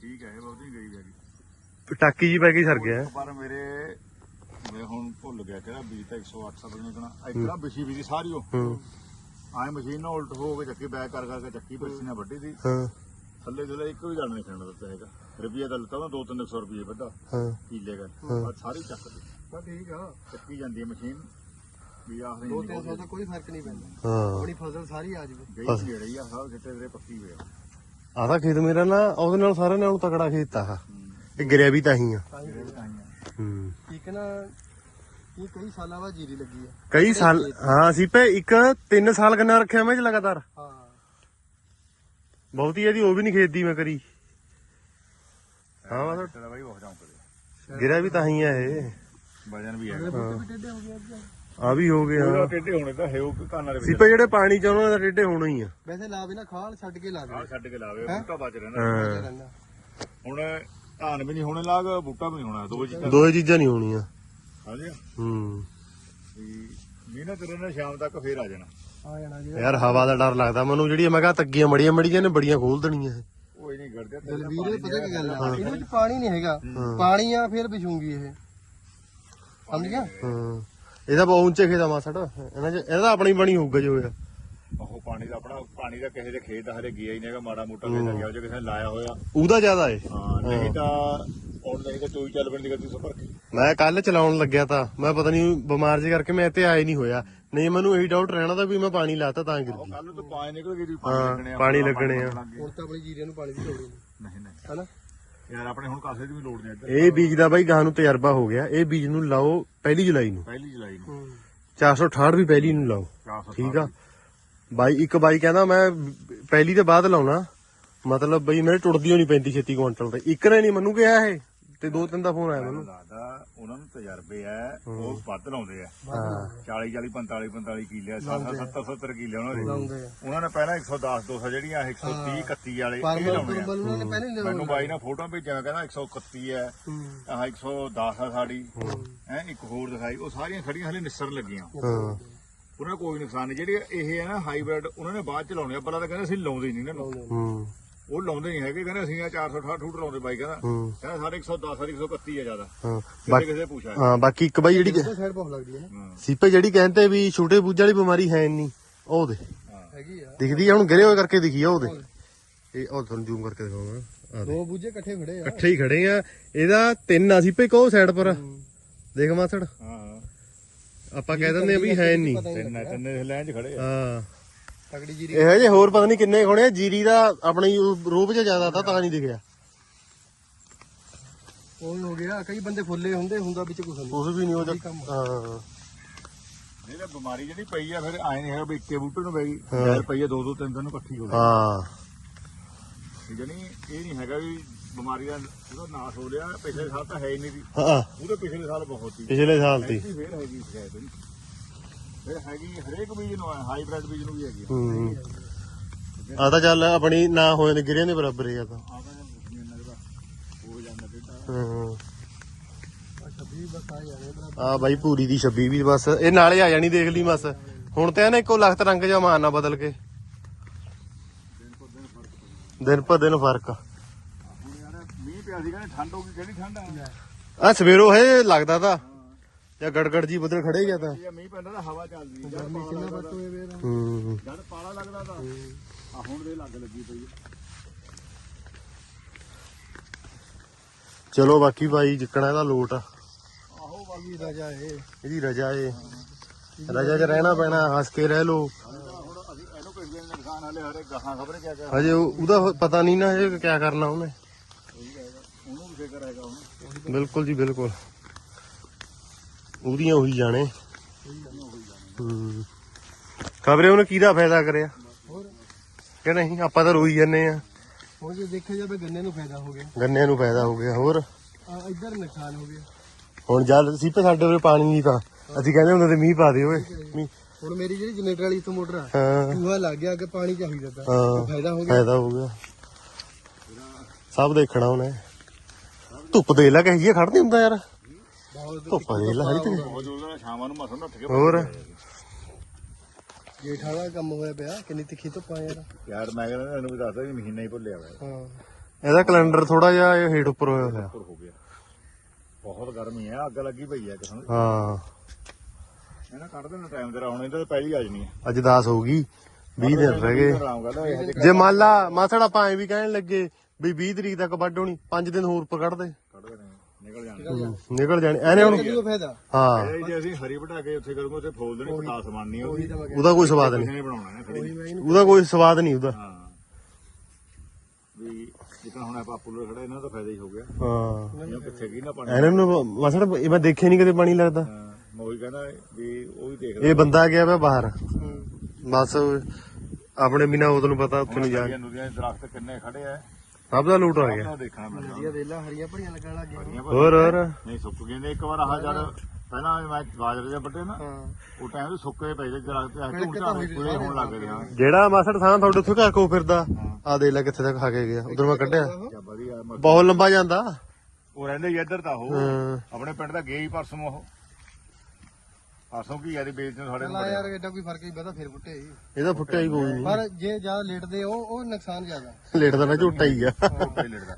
ਠੀਕ ਹੈ ਇਹ ਬਹੁਤੀ ਗਈ ਹੈਗੀ।
ਪਟਾਕੀ ਜੀ ਪੈ ਕੇ ਸਰ ਗਿਆ।
ਪਰ ਮੇਰੇ ਮੈਂ ਹੁਣ ਭੁੱਲ ਗਿਆ ਕਿਹੜਾ ਬੀਜ ਤਾਂ 108 ਸਭ ਨੇ ਕਹਣਾ ਇਤਨਾ ਵਿਛੀ ਵੀ ਸੀ ਸਾਰੀ ਉਹ। ਆਏ ਮਸ਼ੀਨ ਨਾਲ ਉਲਟ ਹੋ ਕੇ ਚੱਕੀ ਬੈਕ ਕਰ ਕਰਕੇ ਚੱਕੀ ਪਰਸੀ ਨਾਲ ਵੱਢੀ ਦੀ।
ਹਾਂ।
ਥੱਲੇ ਥੱਲੇ ਇੱਕ ਵੀ ਜਾਣ ਨਹੀਂ ਖਾਣਾ ਦਿੱਤਾ ਹੈਗਾ। ਰੁਪਈਆ ਦਾ ਲੱਤਾ ਉਹ 2-300 ਰੁਪਏ ਵੱਧਾ
ਹਾਂ।
ਕੀਲੇ ਦਾ। ਆਹ ਸਾਰੀ ਚੱਕ ਦੀ।
ਬਾ ਠੀਕ ਆ।
ਚੱਕੀ ਜਾਂਦੀ ਹੈ ਮਸ਼ੀਨ। ਵੀ ਆਹ
ਦੋ ਤਿੰਨ ਸੌ ਦਾ ਕੋਈ ਫ਼ਰਕ ਨਹੀਂ ਪੈਂਦਾ।
ਹਾਂ।
ਆਪਣੀ ਫਸਲ ਸਾਰੀ ਆ ਜਾਵੇ।
ਗਈ ਸੀ ਰਹੀ ਆ ਸਭ ਸਿੱਟੇ ਤੇਰੇ ਪੱਕੀ ਹੋਏ ਆ।
ਆਹ ਤਾਂ ਖੇਤ ਮੇਰਾ ਨਾ ਉਹਦੇ ਨਾਲ ਸਾਰਿਆਂ ਨਾਲੋਂ ਤਕੜਾ ਖੇਤ ਆ ਇਹ ਗਿਰਿਆ ਵੀ ਤਾਂ ਹੀ ਆ।
ਤਾਂ ਹੀ
ਇਹ ਤਾਂ ਹੀ ਆ।
ਹੂੰ।
ਇੱਕ ਨਾ ਇਹ ਕਈ ਸਾਲਾਂ ਬਾਅਦ ਜੀਰੀ ਲੱਗੀ ਆ।
ਕਈ ਸਾਲ ਹਾਂ ਅਸੀਂ ਪੇ ਇੱਕ 3 ਸਾਲ ਗੰਨਾ ਰੱਖਿਆ ਮੈਂ ਚ ਲਗਾਤਾਰ।
ਹਾਂ।
ਬਹੁਤੀ ਇਹਦੀ ਉਹ ਵੀ ਨਹੀਂ ਖੇਤੀ ਮੈਂ ਕਰੀ। ਹਾਂ ਮਤਲਬ
ਤੇਰਾ ਬਾਈ ਬਹੁਤ ਚੌਂਕਦੇ
ਗਿਰਿਆ ਵੀ ਤਾਂ ਹੀ ਆ ਇਹ।
ਵਜਨ ਵੀ ਹੈ
ਬੂਟੇ ਵੀ ਟੇਢੇ ਹੋ ਗਏ ਅੱਜ।
ਆ ਵੀ ਹੋ ਗਿਆ
ਪੂਰਾ ਟੇਢੇ ਹੋਣੇ ਤਾਂ ਹੈ ਉਹ ਕਾਨਾਂ ਦੇ ਵਿੱਚ
ਸੀਪੇ ਜਿਹੜੇ ਪਾਣੀ ਚ ਉਹਨਾਂ ਦਾ ਟੇਢੇ ਹੋਣਾ ਹੀ ਆ।
ਵੈਸੇ ਲਾ ਵੀ ਨਾ ਖਾਲ ਛੱਡ ਕੇ ਲਾ ਦੇ।
ਆਹ ਛੱਡ ਕੇ ਲਾਵੇ ਬੂਟਾ ਬਚ ਰਹਿੰਦਾ।
ਹਾਂ।
ਰਹਿੰਦਾ।
ਹੁਣ ਧਾਨ ਵੀ ਨਹੀਂ ਹੋਣੇ ਲਾਗ ਬੂਟਾ ਵੀ ਨਹੀਂ ਹੋਣਾ ਦੋ ਚੀਜ਼ਾਂ।
ਦੋਏ ਚੀਜ਼ਾਂ ਨਹੀਂ ਹੋਣੀਆਂ।
ਹਾਂਜੀ।
ਹੂੰ।
ਵੀ ਮਿਹਨਤ ਰਹਿਣਾ ਸ਼ਾਮ ਤੱਕ ਫੇਰ ਆ ਜਾਣਾ।
ਆ ਜਾਣਾ ਜੀ।
ਯਾਰ ਹਵਾ ਦਾ ਡਰ ਲੱਗਦਾ ਮੈਨੂੰ ਜਿਹੜੀ ਮੈਂ ਕਹਾ ਤੱਗੀਆਂ ਮੜੀਆਂ ਮੜੀਆਂ ਨੇ ਬੜੀਆਂ ਖੋਲ ਦੇਣੀਆਂ ਇਹ।
ਹੀ ਨਹੀਂ ਕਰਦੇ
ਦਲਵੀਰ ਇਹ ਪਤਾ ਕੀ ਗੱਲ ਆ? ਇਹਦੇ ਵਿੱਚ ਪਾਣੀ ਨਹੀਂ ਹੈਗਾ। ਪਾਣੀ ਆ ਫਿਰ ਵਿਛੂਗੀ ਇਹ। ਸਮਝ ਗਿਆ?
ਹਾਂ। ਇਹਦਾ ਬਹੁਤ ਉੱਚੇ ਖੇਤ ਆ ਮਾਸੜ। ਇਹਨਾਂ ਚ ਇਹਦਾ ਆਪਣੀ ਬਣੀ ਹੋਊਗਾ ਜੋ
ਉਹ ਪਾਣੀ ਦਾ ਆਪਣਾ ਪਾਣੀ ਦਾ ਕਿਸੇ ਦੇ ਖੇਤ ਦਾ ਹਰੇ ਗਿਆ ਹੀ ਨਹੀਂ ਹੈਗਾ ਮਾੜਾ ਮੋਟਾ ਕਿਸੇ ਦਾ ਗਿਆ ਜੇ ਕਿਸੇ ਨੇ ਲਾਇਆ ਹੋਇਆ।
ਉਹਦਾ ਜ਼ਿਆਦਾ ਏ।
ਹਾਂ ਨਹੀਂ ਤਾਂ ਹੁਣ ਨਹੀਂ ਤਾਂ ਚੋਈ ਚੱਲ ਪੈਂਦੀ ਗੱਡੀ ਸਫਰ ਕੇ?
ਮੈਂ ਕੱਲ ਚਲਾਉਣ ਲੱਗਿਆ ਤਾਂ। ਮੈਂ ਪਤਾ ਨਹੀਂ ਬਿਮਾਰ ਜੇ ਕਰਕੇ ਮੈਂ ਇੱਥੇ ਆਏ ਨਹੀਂ ਹੋਇਆ। ਨਹੀਂ ਮੈਨੂੰ ਇਹੀ ਡਾਊਟ ਰਹਿਣਾ ਤਾਂ ਵੀ ਮੈਂ ਪਾਣੀ ਲਾਤਾ ਤਾਂ ਗਿਰ ਗਈ।
ਕੱਲ ਨੂੰ ਤਾਂ ਪਾਣੀ ਨਿਕਲ ਗਈ ਜੀ
ਹਾਂ,
ਪਾਣੀ ਲੱਗਣੇ ਆ
ਪਾਣੀ ਲੱਗਣੇ ਆ।
ਹੁਣ ਤਾਂ ਆਪਣੀ ਜੀਰੇ ਨੂੰ ਪਾਣੀ ਦੀ ਲੋੜ ਹੀ ਨਹੀਂ।
ਨਹੀਂ ਨਹੀਂ।
ਹਨਾ?
ਯਾਰ ਆਪਣੇ ਹੁਣ ਕਾਸੇ ਦੀ ਵੀ ਲੋੜ ਨਹੀਂ ਇੱਧਰ।
ਇਹ ਬੀਜ ਦਾ ਬਾਈ ਗਾਂ ਨੂੰ ਤਜਰਬਾ ਹੋ ਗਿਆ। ਇਹ ਬੀਜ ਨੂੰ ਲਾਓ ਪਹਿਲੀ ਜੁਲਾਈ ਨੂੰ।
ਪਹਿਲੀ ਜੁਲਾਈ ਨੂੰ।
468 ਵੀ ਪਹਿਲੀ ਨੂੰ ਲਾਓ।
400
ਠੀਕ ਆ? ਬਾਈ ਇੱਕ ਬਾਈ ਕਹਿੰਦਾ ਮੈਂ ਪਹਿਲੀ ਦੇ ਬਾਅਦ ਲਾਉਣਾ। ਮਤਲਬ ਬਈ ਮੇਰੇ ਟੁੱਟਦੀ ਹੋਣੀ 35 36 ਕੁਇੰਟਲ ਤੇ। ਇੱਕ ਨੇ ਨਹੀਂ ਮੈਨੂੰ ਕਿਹਾ ਇਹ। ਤੇ ਦੋ ਤਿੰਨ ਦਾ ਫੋਨ ਆਇਆ ਮੈਨੂੰ
ਲੱਗਦਾ ਉਹਨਾਂ ਨੂੰ ਤਜਰਬੇ ਆ ਉਹ ਵੱਧ ਲਾਉਂਦੇ ਆ
ਹਾਂ।
40 40 45 45 ਕਿੱਲੇ 70 70 ਕਿੱਲੇ ਉਹਨਾਂ ਦੇ।
ਲਾਉਂਦੇ
ਉਹਨਾਂ ਨੇ ਪਹਿਲਾਂ 110 200 ਜਿਹੜੀਆਂ 130 31 ਵਾਲੇ ਇਹ ਆ।
ਹੀ
ਮੈਨੂੰ ਬਾਈ ਨੇ ਫੋਟੋ ਭੇਜਿਆ ਕਹਿੰਦਾ 131 ਹੈ
ਹੂੰ।
ਆਹ 110 ਆ ਸਾਡੀ। ਹੈ। ਇੱਕ ਹੋਰ ਦਿਖਾਈ ਉਹ ਸਾਰੀਆਂ ਖੜੀਆਂ ਹਲੇ ਨਿਸਰ ਲੱਗੀਆਂ।
ਹਾਂ।
ਉਹਨਾਂ ਕੋਈ ਨੁਕਸਾਨ ਨਹੀਂ ਜਿਹੜੇ ਇਹ ਹੈ ਨਾ ਹਾਈਬ੍ਰਿਡ ਉਹਨਾਂ ਨੇ ਬਾਅਦ ਚ ਲਾਉਣੇ ਆ ਪਹਿਲਾਂ ਤਾਂ ਕਹਿੰਦੇ ਅਸੀਂ ਲਾਉਂਦੇ ਹੀ ਨਹੀਂ ਨਾ
ਹੂੰ।
ਉਹ ਲਾਉਂਦੇ ਨਹੀਂ ਹੈਗੇ ਕਹਿੰਦੇ ਅਸੀਂ ਆ 468 ਫੁੱਟ ਲਾਉਂਦੇ ਬਾਈ ਕਹਿੰਦਾ।
ਹੂੰ।
ਕਹਿੰਦਾ ਸਾਡੇ 110 ਸਾਡੇ 131 ਹੈ ਜ਼ਿਆਦਾ।
ਹਾਂ
ਕਿਸੇ
ਬਾਕੀ
ਕਿਸੇ ਪੁੱਛਿਆ
ਹਾਂ ਬਾਕੀ ਇੱਕ ਬਾਈ ਜਿਹੜੀ
ਸਾਈਡ ਬਹੁਤ ਲੱਗਦੀ ਹੈ ਨਾ।
ਸੀਪੇ ਜਿਹੜੀ ਕਹਿੰਦੇ ਵੀ ਛੋਟੇ ਬੂਝੇ ਵਾਲੀ ਬਿਮਾਰੀ ਹੈ ਨਹੀਂ ਉਹ ਦੇ
ਹੈਗੀ ਆ।
ਦਿਖਦੀ ਆ ਹੁਣ ਗਿਰੇ ਹੋਏ ਕਰਕੇ ਦਿਖੀ ਆ ਉਹਦੇ। ਇਹ ਉਹ ਤੁਹਾਨੂੰ ਜ਼ੂਮ ਕਰਕੇ ਦਿਖਾਉਂਗਾ। ਦੇ
ਦੋ ਬੂਝੇ ਇਕੱਠੇ ਖੜੇ ਆ।
ਇਕੱਠੇ ਹੀ ਖੜੇ ਆ। ਇਹਦਾ ਤਿੰਨ ਆ ਸੀਪੇ ਕੋ ਸਾਈਡ ਪਰ। ਦੇਖ ਮਾਸੜ।
ਹਾਂ।
ਆਪਾਂ ਕਹਿ ਦਿੰਦੇ ਆ ਵੀ ਹੈ ਨਹੀਂ
ਪਤਾ ਹੀ ਨਹੀਂ
ਤਿੰਨ ਤਿੰਨ ਲਾਈਨ 'ਚ ਖੜੇ ਆ।
ਹਾਂ।
ਜੀਰੀ।
ਇਹ ਜੇ ਹੋਰ ਪਤਾ ਨਹੀਂ ਕਿੰਨੇ ਖੋਣੇ ਜੀਰੀ ਦਾ ਆਪਣੀ ਰੂਪ ਚ ਜ਼ਿਆਦਾ ਤਾਂ ਤਾਂ ਨਹੀਂ ਦਿਖਿਆ।
ਉਹ ਹੋ ਗਿਆ ਕਈ ਬੰਦੇ ਫੁੱਲੇ ਹੁੰਦੇ ਹੁੰਦਾ ਵਿੱਚ ਕੁਝ ਨਹੀਂ
ਉਸ ਵੀ ਨਹੀਂ ਉਹ
ਕੰਮ।
ਹਾਂ
ਨਹੀਂ ਤਾਂ ਬਿਮਾਰੀ ਜਿਹੜੀ ਪਈ ਆ ਫਿਰ ਆਏ ਨਹੀਂ ਹੈਗਾ ਵੀ ਇੱਕੇ ਬੂਟੇ ਨੂੰ ਪਈ ਯਾਰ ਪਈ ਆ ਦੋ ਦੋ ਤਿੰਨ ਤਿੰਨ ਨੂੰ ਇਕੱਠੀ ਹੋ ਗਈ।
ਹਾਂ।
ਜਾਨੀ ਇਹ ਨਹੀਂ ਹੈਗਾ ਵੀ ਬਿਮਾਰੀ ਦਾ ਉਹਦਾ ਨਾਸ਼ ਹੋ ਰਿਹਾ ਪਿਛਲੇ ਸਾਲ ਤਾਂ ਹੈ ਹੀ ਨਹੀਂ ਸੀ
ਹਾਂ।
ਉਹਦੇ ਪਿਛਲੇ ਸਾਲ ਬਹੁਤ ਸੀ।
ਪਿਛਲੇ ਸਾਲ ਦੀ
ਫੇਰ ਹੈਗੀ ਸ਼ਾਇਦ ਨਹੀਂ ਫਿਰ ਹੈਗੀ ਹਰੇਕ ਬੀਜ ਨੂੰ ਹਾਈਬ੍ਰਿਡ ਬੀਜ ਨੂੰ ਵੀ ਹੈਗੀ
ਹੂੰ। ਆ ਤਾਂ ਚੱਲ ਆਪਣੀ ਨਾ ਹੋਏ ਤੇ ਗਿਰਿਆਂ ਦੇ ਬਰਾਬਰ ਹੀ ਆ ਤਾਂ।
ਆ ਤਾਂ ਇਹਨਾਂ ਦਾ ਹੋ ਜਾਂਦਾ ਬੇਟਾ
ਹਾਂ
ਛੱਬੀ ਬਸ ਆ ਜਾਣੇ ਬਰਾਬਰ।
ਆ ਬਾਈ ਪੂਰੀ ਦੀ 26 ਵੀ ਬਸ ਇਹ ਨਾਲੇ ਆ ਜਾਣੀ ਦੇਖ ਲਈ ਬਸ। ਹੁਣ ਤੇ ਇਹਨੇ ਇੱਕੋ ਲਖਤ ਰੰਗ ਜਿਹਾ ਮਾਰਨਾ ਬਦਲ ਕੇ। ਦਿਨ ਪਰ ਦਿਨ ਫ਼ਰਕ। ਆ
ਹੁਣ ਯਾਰ ਮੀਂਹ ਪਿਆ ਸੀ ਕਹਿੰਦੇ ਠੰਡ ਹੋ ਗਈ ਕਿਹੜੀ ਠੰਡ ਆ?
ਆ ਸਵੇਰੋ ਹੈ ਲੱਗਦਾ ਤਾਂ। ਜਾਂ ਗੜਗੜ ਜੀ ਬੱਦਲ ਖੜੇ ਗਿਆ ਤਾਂ?
ਇਹ ਮੀਂਹ ਪੈਂਦਾ ਤਾਂ ਹਵਾ ਚੱਲਦੀ ਜਦ
ਗਰਮੀ
ਪਾਲਾ
ਕਿੰਨਾ
ਲੱਗਦਾ
ਵੇ
ਹੂੰ।
ਜਦ ਪਾਲਾ ਲੱਗਦਾ ਤਾਂ। ਆ ਹੁਣ ਦੇ ਲੱਗ ਲੱਗੀ ਪਈ।
ਚਲੋ ਬਾਕੀ ਭਾਈ ਜਿੱਕਣਾ ਇਹਦਾ ਲੋਟ ਆ।
ਆਹੋ
ਬਾਕੀ ਰਾਜਾ ਇਹ।
ਇਹਦੀ ਰਜਾ ਏ ਰਜਾ 'ਚ ਰਹਿਣਾ ਪੈਣਾ ਹੱਸ ਕੇ ਰਹਿ ਲੋ
ਹੁਣ ਅਸੀਂ ਇਹਨੂੰ ਕਿਸੇ ਦਿਨ ਨੁਕਸਾਨ ਵਾਲੇ ਹਰੇ ਗਾਹਾਂ ਖਬਰ ਕਿਆ ਕਿਆ
ਹਜੇ ਉਹ- ਉਹਦਾ ਪਤਾ ਨਹੀਂ ਨਾ ਇਹ ਕਿਆ ਕਰਨਾ ਉਹਨੇ।
ਉਹਨੂੰ ਵੀ ਫਿਕਰ ਹੈਗਾ ਹੁਣ।
ਬਿਲਕੁਲ ਜੀ ਬਿਲਕੁਲ। ਉਹਦੀਆਂ ਉਹੀ ਜਾਣੇ। ਹੂੰ। ਖਬਰੇ ਉਹਨੇ ਕਿਹਦਾ ਫਾਇਦਾ ਕਰਿਆ?
ਹੋਰ?
ਕਿ ਨਹੀਂ? ਆਪਾਂ ਤਾਂ ਰੋਈ ਜੰਨੇ ਆ।
ਹੁਣ ਜੇ ਦੇਖਿਆ ਜਾਵੇ ਗੰਨੇ ਨੂੰ ਫਾਇਦਾ ਹੋ ਗਿਆ।
ਗੰਨਿਆਂ ਨੂੰ ਫਾਇਦਾ ਹੋ ਗਿਆ ਹੋਰ?
ਆ ਇੱਧਰ ਨੁਕਸਾਨ ਹੋ ਗਿਆ।
ਹੁਣ ਜਦ ਸੀਪੇ ਸਾਡੇ ਉਰੇ ਪਾਣੀ ਨਹੀਂ ਤਾਂ। ਅਸੀਂ ਕਹਿੰਦੇ ਹੁੰਦੇ ਤੇ ਮੀਂਹ ਪਾ ਦੇ ਓਏ। ਮੀਂਹ।
ਹੁਣ ਮੇਰੀ ਜਿਹੜੀ ਜਨਰੇਟਰ ਵਾਲੀ ਤੋਂ ਮੋਟਰ ਆ
ਹਾਂ।
ਚੂਹਾ ਲੱਗ ਗਿਆ ਕਿ ਪਾਣੀ ਚਾਹੀਦਾ ਤਾਂ
ਹਾਂ
ਫਾਇਦਾ ਹੋ ਗਿਆ।
ਫਾਇਦਾ ਹੋ ਗਿਆ। ਸਭ ਦੇਖਣਾ ਉਹਨੇ। ਧੁੱਪ ਦੇ ਲਾ ਕਹੀ ਖੜਦੀ ਹੁੰਦਾ ਯਾਰ। ਧੁੱਪ ਦੇ ਲਾ ਹਰੀ ਤੇ
ਸ਼ਾਮਾਂ ਨੂੰ ਕੇ
ਹੋਰ?
ਜੇਠ ਵਾਲਾ ਕੰਮ ਹੋਇਆ ਪਿਆ ਕਿੰਨੀ ਤਿੱਖੀ ਧੁੱਪ ਯਾਰ।
ਯਾਰ ਮੈਂ ਕਹਿੰਦਾ ਇਹਨੂੰ ਵੀ ਦੱਸਦਾ ਵੀ ਮਹੀਨਾ ਹੀ ਭੁੱਲਿਆ ਵਾ।
ਹਾਂ।
ਇਹਦਾ ਕੈਲੰਡਰ ਥੋੜਾ ਜਿਹਾ ਇਹ ਹੇਠ ਉੱਪਰ ਹੋਇਆ ਹੋਇਆ।
ਉੱਪਰ ਹੋ ਗਿਆ। ਬਹੁਤ ਗਰਮੀ ਹੈ ਅੱਗ ਲੱਗੀ ਪਈ ਹੈ ਕਿਸਮ
ਹਾਂ।
ਇਹਨਾਂ ਕੱਢ ਦੇਣਾ ਟਾਈਮ ਤੇ ਆਉਣੇ ਤਾਂ ਪਹਿਲੀ ਆ। ਜਣੀ ਹੈ
ਅੱਜ 10 ਹੋ ਗਈ 20 ਦਿਨ ਰਹਿ ਗਏ। ਜੇ ਮੰਨ ਲਾ ਮਾਸੜ ਆਪਾਂ ਐਂ ਵੀ ਕਹਿਣ ਲੱਗੇ ਵੀ 20 ਤਰੀਕ ਤੱਕ ਵੱਢ ਹੋਣੀ 5 ਦਿਨ ਹੋਰ ਉੱਪਰ ਕੱਢ ਦੇ।
ਕੱਢ ਦੇਣੇ ਨਿਕਲ ਜਾਣੇ।
ਨਿਕਲ ਜਾਣੇ। ਐਨੇ
ਫਾਇਦਾ?
ਹਾਂ।
ਜੇ ਅਸੀਂ ਹਰੀ ਵਟਾ ਕੇ ਉੱਥੇ ਕਰੂਗੇ ਉੱਥੇ ਫੋਲ ਦੇਣੀ ਪਟਾਸ ਬਣਨੀ
ਉਹੀ
ਉਹਦੀ।
ਉਹਦਾ ਕੋਈ ਸਵਾਦ ਨਹੀਂ। ਉਹਦਾ ਕੋਈ ਸਵਾਦ ਨਹੀਂ ਉਹਦਾ।
ਹਾਂ। ਵੀ ਜਿੱਦਾਂ ਹੁਣ ਆਪਾਂ ਪੁੱਲਰ ਖੜਾ ਇਹਨਾਂ ਦਾ ਫਾਇਦਾ ਹੀ ਹੋ ਗਿਆ।
ਹਾਂ।
ਇਹਨਾਂ ਕਿੱਥੇ ਗਈ ਨਾ ਪਾਣੀ
ਐਨੇ ਨੂੰ ਮਾਸੜ ਇਹ ਮੈਂ ਦੇਖਿਆ ਨਹੀਂ ਕਦੇ ਪਾਣੀ ਲੱਗਦਾ।
ਹਾਂ, ਮੈਂ ਉਹੀ ਕਹਿੰਦਾ ਵੀ ਉਹ ਵੀ ਦੇਖ
ਇਹ ਬੰਦਾ ਗਿਆ ਵਾ ਬਾਹਰ। ਬਸ ਆਪਣੇ ਬਿਨਾ ਉਹ ਨੂੰ ਪਤਾ ਉੱਥੇ ਨੂੰ ਜਾ
ਦਰਖਤ ਕਿੰਨੇ ਖੜੇ ਆ।
ਸਭ ਦਾ ਲੂਟ ਆ ਗਿਆ।
ਉਹਨਾਂ ਦੇਖਣਾ ਪੈਂਦਾ।
ਵਧੀਆ ਵੇਲਾ ਹਰੀਆਂ ਭੜੀਆਂ ਲੱਗਣ ਲੱਗ ਗਈਆਂ
ਹੋਰ ਹੋਰ?
ਨਹੀਂ ਸੁੱਕ ਗਏ ਨੇ। ਇੱਕ ਵਾਰ ਆਹ ਜਦ ਪਹਿਲਾਂ ਮੈਂ ਬਾਜਰੇ ਦੇ ਵੱਡੇ ਨਾ
ਹਾਂ।
ਉਹ ਟਾਈਮ ਤੇ ਸੁੱਕੇ ਪਏ ਜੇ ਦਰਖਤ ਆ ਝੂਠ ਝਾੜੇ ਪੂਰੇ ਹੋਣ ਲੱਗ ਗਏ ਹਾਂ
ਜਿਹੜਾ ਮਾਸੜ ਸਾਹ ਤੁਹਾਡੇ ਉੱਥੇ ਘਰ ਕੋ ਫਿਰਦਾ ਆ ਦੇ ਲੈ ਕਿੱਥੇ ਤੱਕ ਖਾ ਕੇ ਗਿਆ। ਉਧਰ ਮੈਂ ਕੱਢਿਆ। ਬਹੁਤ ਲੰਬਾ ਜਾਂਦਾ।
ਉਹ ਰਹਿੰਦੇ ਹੀ ਇੱਧਰ ਤਾਂ ਉਹ।
ਹਾਂ।
ਆਪਣੇ ਪਿੰਡ ਦਾ ਗਏ ਹੀ ਪਰਸੋਂ ਉਹ। ਪਰਸੋਂ ਕੀ ਯਾਰੀ ਵੇਚਦੇ ਸਾਡੇ ਨੂੰ
ਚਲਾ ਯਾਰ ਐਡਾ ਕੋਈ ਫ਼ਰਕ ਨਹੀਂ ਪਤਾ ਫਿਰ ਬੁੱਟੇ ਹੀ
ਇਹਦਾ ਫੁੱਟਿਆ ਹੀ ਕੋਈ ਨਹੀਂ।
ਪਰ ਜੇ ਜ਼ਿਆਦਾ ਲੇਟਦੇ ਉਹ ਉਹ ਨੁਕਸਾਨ ਜ਼ਿਆਦਾ।
ਲੇਟਦਾ ਨਾ ਝੋਟਾ ਹੀ ਆ।
ਉੱਤੇ ਲੜਦਾ